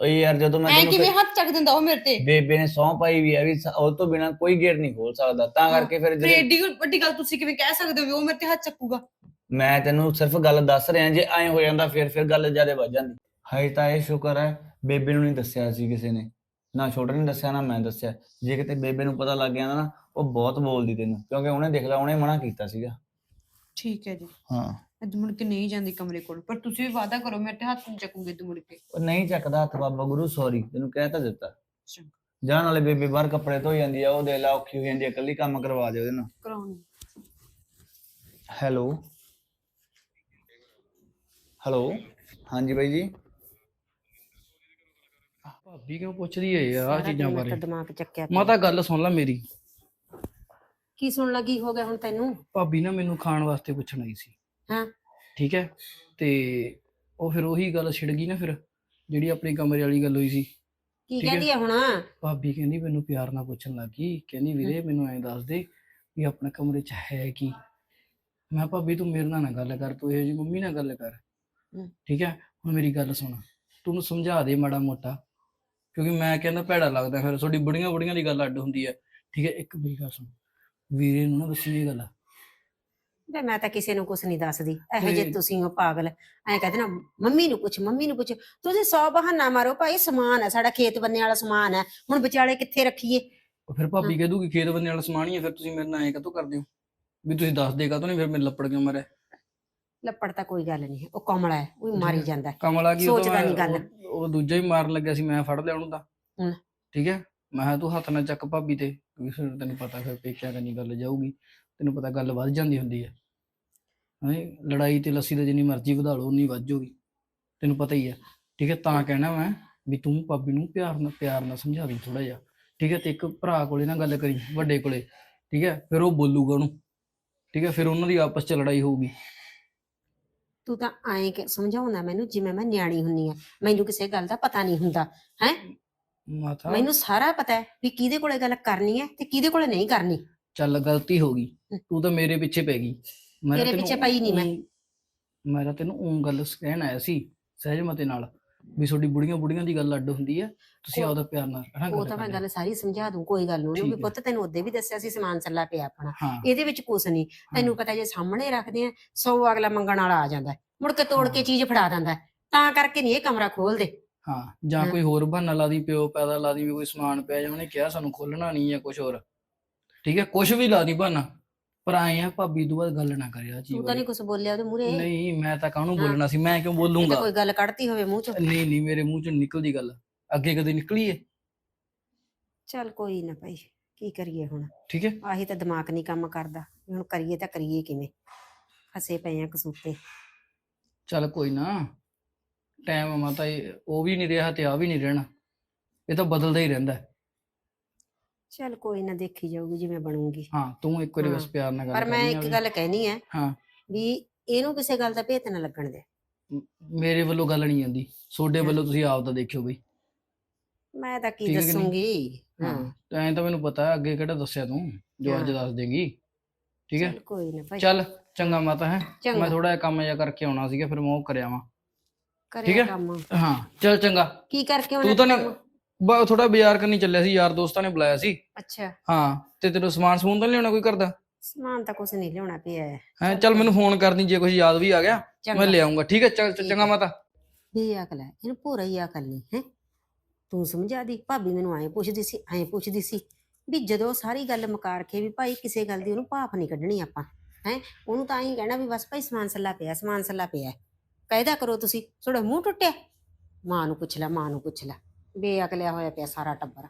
ਓਏ ਯਾਰ ਜਦੋਂ ਮੈਂ ਐ ਕਿਵੇਂ ਹੱਥ ਚੱਕ ਦਿੰਦਾ ਉਹ ਮੇਰੇ ਤੇ? ਬੇਬੇ ਨੇ ਸੌਂ ਪਾਈ ਵੀ ਆ ਵੀ ਸ- ਉਹ ਤੋਂ ਬਿਨਾ ਕੋਈ ਗੇਟ ਨਹੀਂ ਖੋਲ ਸਕਦਾ। ਤਾਂ ਕਰਕੇ ਫਿਰ ਫਿਰ ਜਿਹੜੇ ਏਡੀ ਵੱਡੀ ਗੱਲ ਤੁਸੀਂ ਕਿਵੇਂ ਕਹਿ ਸਕਦੇ ਹੋ ਵੀ ਉਹ ਮੇਰੇ ਤੇ ਹੱਥ ਚੱਕੂਗਾ? ਮੈਂ ਤੈਨੂੰ ਸਿਰਫ ਗੱਲ ਦੱਸ ਰਿਹਾ ਜੇ ਐਂ ਹੋ ਜਾਂਦਾ ਫਿਰ ਫਿਰ ਗੱਲ ਜ਼ਿਆਦਾ ਵੱਧ ਜਾਂਦੀ। ਹਾਏ ਤਾਂ ਇਹ ਸ਼ੁਕਰ ਹੈ ਬੇਬੇ ਨੂੰ ਨਹੀਂ ਦੱਸਿਆ ਸੀ ਕਿਸੇ ਨੇ। ਨਾ ਛੋਟੇ ਨੇ ਦੱਸਿਆ ਨਾ ਮੈਂ ਦੱਸਿਆ। ਜੇ ਕਿਤੇ ਬੇਬੇ ਨੂੰ ਪਤਾ ਲੱਗ ਗਿਆ ਨਾ ਉਹ ਬਹੁਤ ਬੋਲਦੀ ਤੈਨੂੰ ਕਿਉਂਕਿ ਉਹਨੇ ਦੇਖ ਲਿਆ ਉਹਨੇ ਮਨਾ ਕੀਤਾ ਸੀਗਾ। ਠੀਕ ਹੈ ਜੀ। ਹਾਂ। ਅੱਜ ਮੁੜ ਕੇ ਨਹੀਂ ਜਾਂਦੀ ਕਮਰੇ ਕੋਲ। ਪਰ ਤੁਸੀਂ ਵੀ ਵਾਅਦਾ ਕਰੋ ਮੇਰੇ ਤੇ ਹੱਥ ਨਹੀਂ ਚੱਕੂਗੇ ਤੂੰ ਮੁੜ ਕੇ। ਉਹ ਨਹੀਂ ਚੱਕਦਾ ਹੱਥ ਬਾਬਾ ਗੁਰੂ ਸੌਰੀ ਤੈਨੂੰ ਕਹਿ ਤਾਂ ਦਿੱਤਾ। ਚੰਗਾ। ਜਾਣ ਵਾਲੇ ਬੇਬੇ ਬਾਹਰ ਕੱਪੜੇ ਧੋਈ ਜਾਂਦੀ ਆ ਉਹ ਦੇ ਲਾ ਔਖੀ ਹੋ ਜਾਂਦੀ ਆ ਇਕੱਲੀ ਕੰਮ ਕਰਵਾ ਦੇ ਉਹਦੇ ਨਾਲ। ਕਰਾਉਣੀ। ਹੈਲੋ। ਹੈਲੋ। ਹਾਂਜੀ ਬਾਈ ਜੀ। ਭਾਬੀ ਕਿਉਂ ਪੁੱਛਦੀ ਆਹ ਸਾਰਾ ਚੀਜ਼ਾਂ ਬਾਰੇ? ਤਾਂ ਦਿਮਾਗ ਚੱਕਿਆ। ਮਾਤਾ ਗੱਲ ਸੁਣ ਲੈ ਮੇਰੀ। ਕੀ ਸੁਣ ਲੱਗੀ? ਹੋ ਗਿਆ ਹੁਣ ਤੈਨੂੰ? ਭਾਬੀ ਨਾ ਮੈਨੂੰ ਖਾਣ ਵਾਸਤੇ ਪੁੱਛਣ ਆਈ ਸੀ। ਹਾਂ। ਠੀਕ ਹੈ? ਤੇ ਉਹ ਫਿਰ ਉਹੀ ਗੱਲ ਛਿੜ ਗਈ ਨਾ ਫਿਰ ਜਿਹੜੀ ਆਪਣੀ ਕਮਰੇ ਵਾਲੀ ਗੱਲ ਹੋਈ ਸੀ। ਕੀ ਠੀਕ ਹੈ। ਕਹਿੰਦੀ ਆ ਹੁਣ? ਭਾਬੀ ਕਹਿੰਦੀ ਮੈਨੂੰ ਪਿਆਰ ਨਾਲ ਪੁੱਛਣ ਲੱਗੀ। ਕਹਿੰਦੀ ਵੀਰੇ ਮੈਨੂੰ ਐਂ ਦੱਸ ਦੇ ਵੀ ਆਪਣੇ ਕਮਰੇ 'ਚ ਹੈ ਕੀ? ਮੈਂ ਭਾਬੀ ਤੂੰ ਮੇਰੇ ਨਾਲ ਨਾ ਗੱਲ ਕਰ ਤੂੰ ਇਹ ਜੀ ਮੰਮੀ ਨਾਲ ਗੱਲ ਕਰ। ਹਮ। ਠੀਕ ਹੈ? ਹੁਣ ਮੇਰੀ ਗੱਲ ਸੁਣ। ਤੂੰ ਉਹਨੂੰ ਸਮਝਾ ਦੇ ਮਾੜਾ ਮੋਟਾ। ਕਿਉਂਕਿ ਮੈਂ ਕਹਿੰਦਾ ਭੈੜਾ ਲੱਗਦਾ ਫਿਰ ਤੁਹਾਡੀ ਬੁੜੀਆਂ ਬੁੜੀਆਂ ਦੀ ਗੱਲ ਅੱਡ ਹੁੰਦੀ ਹੈ। ਠੀਕ ਹੈ? ਇੱਕ ਮੇਰੀ ਗੱਲ ਸੁਣ। ਵੀਰੇ ਨੂੰ ਨਾ ਦੱਸੀ ਇਹ ਗੱਲ। ਵੇ ਮੈਂ ਤਾਂ ਕਿਸੇ ਨੂੰ ਕੁਝ ਨਹੀਂ ਦੱਸਦੀ ਇਹੋ ਤੇ- ਤੁਸੀਂ ਹੋ ਪਾਗਲ। ਐਂ ਕਹਿੰਦੇ ਨਾ ਮੰਮੀ ਨੂੰ ਪੁੱਛ ਮੰਮੀ ਨੂੰ ਪੁੱਛ ਤੁਸੀਂ ਸੌ ਬਹਾਨਾ ਮਾਰੋ ਭਾਈ ਸਮਾਨ ਹੈ ਸਾਡਾ ਖੇਤ ਬੰਨੇ ਵਾਲਾ ਸਮਾਨ ਹੈ ਹੁਣ ਵਿਚਾਲੇ ਕਿੱਥੇ ਰੱਖੀਏ? ਉਹ ਫਿਰ ਭਾਬੀ ਕਹਿ ਦੂਗੀ ਖੇਤ ਬੰਦੇ ਵਾਲਾ ਸਮਾਨ ਹੀ ਹੈ ਫਿਰ ਤੁਸੀਂ ਮੇਰੇ ਨਾਲ ਐਂ ਕਾਹਤੋਂ ਕਰਦੇ ਹੋ? ਵੀ ਤੁਸੀਂ ਦੱਸ ਦੇਗਾ ਤਾਂ ਨਹੀਂ ਫਿਰ ਮੇਰੇ ਲੱਪੜ ਕਿਉਂ ਮਾਰਿਆ? ਲੱਪੜ ਤਾਂ ਕੋਈ ਗੱਲ ਨਹੀਂ ਉਹ ਕਮਲਾ ਹੈ ਉਹ ਹੀ ਮਾਰੀ ਜਾਂਦਾ। ਕਮਲਾ ਕੀ ਸੋਚਦਾ ਮੈਂ- ਨੀ ਗੱਲ। ਉਹ- ਦੂਜਾ ਹੀ ਮਾਰਨ ਲੱਗਿਆ ਸੀ ਮੈਂ ਫੜ ਲਿਆ ਉਹਨੂੰ ਤਾਂ। ਠੀਕ ਹੈ? ਮੈਂ ਕਿਹਾ ਤੂੰ ਹੱਥ ਨਾ ਚੱਕ ਭਾਬੀ ਤੇ ਕਿਉਂਕਿ ਤੈਨੂੰ ਪਤਾ ਫਿਰ ਪੇਕਿਆਂ ਕੰਨੀ ਗੱਲ ਜਾਊਗੀ ਤੈਨੂੰ ਪਤਾ ਗੱਲ ਵੱਧ ਜਾਂਦੀ ਹੁੰਦੀ ਹੈ। ਹਾਂ ਲੜਾਈ ਤੇ ਲੱਸੀ ਦਾ ਜਿੰਨੀ ਮਰਜ਼ੀ ਵਧਾ ਲਓ ਉਨੀ ਵੱਧ ਜਾਊਗੀ ਤੈਨੂੰ ਪਤਾ ਹੀ ਹੈ ਠੀਕ ਹੈ ਤਾਂ ਕਹਿਣਾ ਮੈਂ ਵੀ ਤੂੰ ਭਾਬੀ ਨੂੰ ਪਿਆਰ ਨਾਲ ਪਿਆਰ ਨਾਲ ਸਮਝਾ ਦੇ ਥੋੜਾ ਜਿਹਾ। ਠੀਕ ਹੈ ਤੇ ਇੱਕ ਭਰਾ ਕੋਲੇ ਨਾ ਗੱਲ ਕਰੀ ਵੱਡੇ ਕੋਲੇ। ਠੀਕ ਹੈ ਫਿਰ ਉਹ ਬੋਲੂਗਾ ਉਹਨੂੰ। ਠੀਕ ਹੈ ਫਿਰ ਉਹਨਾਂ ਦੀ ਆਪਸ ਚ ਲੜਾਈ ਹੋਊਗੀ। ਤੂੰ ਤਾਂ ਐਂ ਕਿ ਸਮਝਾਉਂਦਾ ਮੈਨੂੰ ਜਿਵੇਂ ਮੈਂ ਨਿਆਣੀ ਹੁੰਨੀ ਆ। ਮੈਨੂੰ ਕਿਸੇ ਗੱਲ ਦਾ ਪਤਾ ਨਹੀਂ ਹੁੰਦਾ ਹੈ? ਮਾਤਾ। ਮੈਨੂੰ ਸਾਰਾ ਪਤਾ ਹੈ ਵੀ ਕਿਹਦੇ ਕੋਲੇ ਗੱਲ ਕਰਨੀ ਹੈ ਤੇ ਕਿਹਦੇ ਕੋਲੇ ਨਹੀਂ ਕਰਨੀ। ਚੱਲ ਗਲਤੀ ਹੋ ਗਈ। ਤੂੰ ਤਾਂ ਮੇਰੇ ਪਿੱਛੇ ਪੈ ਗਈ। ਮੈਂ ਤਾਂ ਤੇਰੇ ਤੈਨੂੰ ਪਿੱਛੇ ਪਈ ਨੀ ਮੈਂ। ਊਂ- ਮੈਂ ਤਾਂ ਤੈਨੂੰ ਉਹ ਗੱਲ ਕਹਿਣ ਆਇਆ ਸੀ ਸਹਿਜਮਤੇ ਨਾਲ ਵੀ ਤੁਹਾਡੀ ਬੁੜੀਆਂ ਬੁੜੀਆਂ ਦੀ ਗੱਲ ਅੱਡ ਹੁੰਦੀ ਹੈ ਤੁਸੀਂ ਉਹ- ਆਪਦਾ ਪਿਆਰ ਨਾਲ ਰਹਿਣਾ ਉਹ ਤਾਂ ਮੈਂ ਗੱਲ ਸਾਰੀ ਸਮਝਾ ਦੂੰ ਕੋਈ ਗੱਲ ਨਹੀਂ ਠੀਕ ਵੀ ਹੈ। ਪੁੱਤ ਤੈਨੂੰ ਉਹਦੇ ਵੀ ਦੱਸਿਆ ਸੀ ਸਮਾਨ ਚੱਲਾ ਪਿਆ ਆਪਣਾ ਹਾਂ ਇਹਦੇ ਵਿੱਚ ਕੁਛ ਨਹੀਂ ਤੈਨੂੰ ਪਤਾ ਜੇ ਸਾਹਮਣੇ ਰੱਖਦੇ ਆ ਸੌ ਅਗਲਾ ਮੰਗਣ ਵਾਲਾ ਆ ਜਾਂਦਾ ਹੈ। ਮੁੜ ਕੇ ਤੋੜ ਕੇ ਹਾਂ। ਚੀਜ਼ ਫੜਾ ਦਿੰਦਾ ਹੈ। ਤਾਂ ਕਰਕੇ ਨਹੀਂ ਇਹ ਕਮਰਾ ਖੋਲਦੇ ਹਾਂ ਜਾਂ ਹਾਂ। ਕੋਈ ਹੋਰ ਬਹਾਨਾ ਲਾ ਦੀ ਪਿਓ ਪੈਦਾ ਲਾ ਦੀ ਵੀ ਕੋਈ ਸਮਾਨ ਪਿਆ ਜਾਂ ਉਹਨੇ ਕਿਹਾ ਸਾਨੂੰ ਖੋਲਣਾ ਨਹੀਂ ਜਾਂ ਕੁਝ ਹੋਰ ਠੀਕ ਹੈ ਕੁਝ ਵੀ ਲਾ ਦੀ ਬਹਾਨਾ ਪਰ ਆਏ ਆ ਭਾਬੀ ਤੋਂ ਬਾਅਦ ਗੱਲ ਨਾ ਕਰਿਆ ਜੀ ਤੂੰ ਤਾਂ ਨਹੀਂ ਕੁਝ ਬੋਲਿਆ ਉਹਦੇ ਮੂਹਰੇ? ਨਹੀਂ ਮੈਂ ਤਾਂ ਕਾਹਨੂੰ। ਬੋਲਣਾ ਸੀ? ਮੈਂ ਕਿਉਂ ਬੋਲੂੰਗਾ? ਕੋਈ ਗੱਲ ਕੱਢਤੀ ਹੋਵੇ ਮੂੰਹ ਚੋਂ। ਨਹੀਂ ਨਹੀਂ ਮੇਰੇ ਮੂੰਹ ਚੋਂ ਨਿਕਲਦੀ ਗੱਲ। ਅੱਗੇ ਕਦੇ ਨਿਕਲੀ ਏ? ਚੱਲ ਕੋਈ ਨਾ ਭਾਈ ਕੀ ਕਰੀਏ ਹੁਣ? ਠੀਕ ਹੈ ਆਹੀ ਤਾਂ ਦਿਮਾਗ ਨਹੀਂ ਕੰਮ ਕਰਦਾ। ਵੀ ਹੁਣ ਕਰੀਏ ਤਾਂ ਕਰੀਏ ਕਿਵੇਂ? ਫਸੇ ਪਏ ਆ ਕਸੂਤੇ। ਚੱਲ ਕੋਈ ਨਾ ਟਾਈਮ ਮਾਤਾ ਇਹ ਉਹ ਵੀ ਨਹੀਂ ਰਿਹਾ ਤੇ ਆ ਵੀ ਨਹੀਂ ਰਹਿਣਾ। ਇਹ ਤਾਂ ਬਦਲਦਾ ਹੀ ਰਹਿੰਦਾ। ਹੈ। ਚੱਲ ਕੋਈ ਨਾ ਦੇਖੀ ਜਾਊਗੀ ਜਿਵੇਂ ਬਣੂਗੀ ਹਾਂ ਤੂੰ ਇੱਕ ਵਾਰੀ ਬਸ ਹਾਂ। ਪਿਆਰ ਨਾਲ ਗੱਲ ਪਰ ਮੈਂ ਕਰਨੀ ਇੱਕ ਗੱਲ ਕਹਿਣੀ ਹੈ ਹਾਂ। ਵੀ ਇਹਨੂੰ ਕਿਸੇ ਗੱਲ ਦਾ ਭੇਤ ਨਾ ਲੱਗਣ ਦੇ ਮੇਰੇ ਵੱਲੋਂ ਗੱਲ ਨਹੀਂ ਆਂਦੀ ਤੁਹਾਡੇ। ਵੱਲੋਂ ਤੁਸੀਂ ਆਪ ਤਾਂ ਦੇਖਿਓ ਬਈ ਮੈਂ ਤਾਂ ਕੀ ਠੀਕ ਹੈ ਕਿ ਨਹੀਂ? ਦੱਸੂਗੀ ਹਾਂ ਤੇ ਐਂ ਤਾਂ ਮੈਨੂੰ ਪਤਾ ਹੈ, ਅੱਗੇ ਕਿਹੜਾ ਦੱਸਿਆ ਤੂੰ ਜੋ ਅੱਜ ਹਾਂ। ਦੱਸ ਦੇਂਗੀ ਠੀਕ ਹੈ ਚੱਲ ਕੋਈ ਨਾ ਭਾਈ ਚੱਲ ਚੰਗਾ ਮਾਤਾ ਹੈ ਚੰਗਾ ਮੈਂ ਥੋੜਾ ਜਿਹਾ ਕੰਮ ਜਿਹਾ ਕਰਕੇ ਆਉਣਾ ਸੀਗਾ ਫਿਰ ਮੈਂ ਉਹ ਕਰਿਆ ਵਾਂ ਠੀਕ ਕਰਿਆ ਹੈ? ਕੰਮ ਹਾਂ ਚੱਲ ਚੰਗਾ ਕੀ ਕਰਕੇ ਤੂੰ ਤਾਂ ਕੰਮ? ਬਾ ਥੋੜਾ ਬਾਜ਼ਾਰ ਕਰਨੀ ਚੱਲਿਆ ਸੀ ਯਾਰ ਦੋਸਤਾਂ ਨੇ ਬੁਲਾਇਆ ਸੀ। ਅੱਛਾ। ਹਾਂ ਤੇ ਤੈਨੂੰ ਸਮਾਨ ਸਮੂਨ ਤਾਂ ਨੀ ਲਿਆਉਣਾ ਕੋਈ ਕਰਦਾ ਸਮਾਨ ਤਾਂ ਕੁਛ ਨਹੀਂ ਲਿਆਉਣਾ ਪਿਆ ਹੈ। ਹੈ ਚੱਲ ਮੈਨੂੰ ਫੋਨ ਕਰਦੀ ਜੇ ਕੁਝ ਯਾਦ ਵੀ ਆ ਗਿਆ ਚੰਗਾ। ਮੈਂ ਲਿਆਉਂਗਾ। ਠੀਕ ਹੈ ਚੱਲ ਚੰਗਾ। ਮਾਤਾ। ਇਹ ਅਕਲ ਹੈ ਇਹਨੂੰ ਪੂਰਾ ਹੀ ਅਕਲ ਨਹੀਂ ਹੈ। ਤੂੰ ਸਮਝਾ ਦੀ ਭਾਬੀ ਮੈਨੂੰ ਐਂ ਪੁੱਛਦੀ ਸੀ ਐਂ ਪੁੱਛਦੀ ਸੀ ਵੀ ਜਦੋਂ ਸਾਰੀ ਗੱਲ ਮੁਕਾ ਕੇ ਵੀ ਭਾਈ ਕਿਸੇ ਗੱਲ ਦੀ ਉਹਨੂੰ ਭਾਫ ਨਹੀਂ ਕੱਢਣੀ ਆਪਾਂ ਹੈ। ਉਹਨੂੰ ਤਾਂ ਐਂ ਕਹਿਣਾ ਵੀ ਬਸ ਭਾਈ ਸਮਾਨ ਸੱਲਾ ਪਿਆ ਸਮਾਨ ਸੱਲਾ ਪਿਆ ਕਾਇਦਾ ਕਰੋ ਤੁਸੀਂ ਤੁਹਾਡਾ ਮੂੰਹ ਟੁੱਟਿਆ। ਮਾਂ ਨੂੰ ਪੁੱਛ ਲੈ ਮਾਂ ਨੂੰ ਪੁੱਛ ਲੈ। ਬੇਅਕਲਿਆ ਹੋਇਆ ਪਿਆ ਸਾਰਾ ਟੱਬਰ।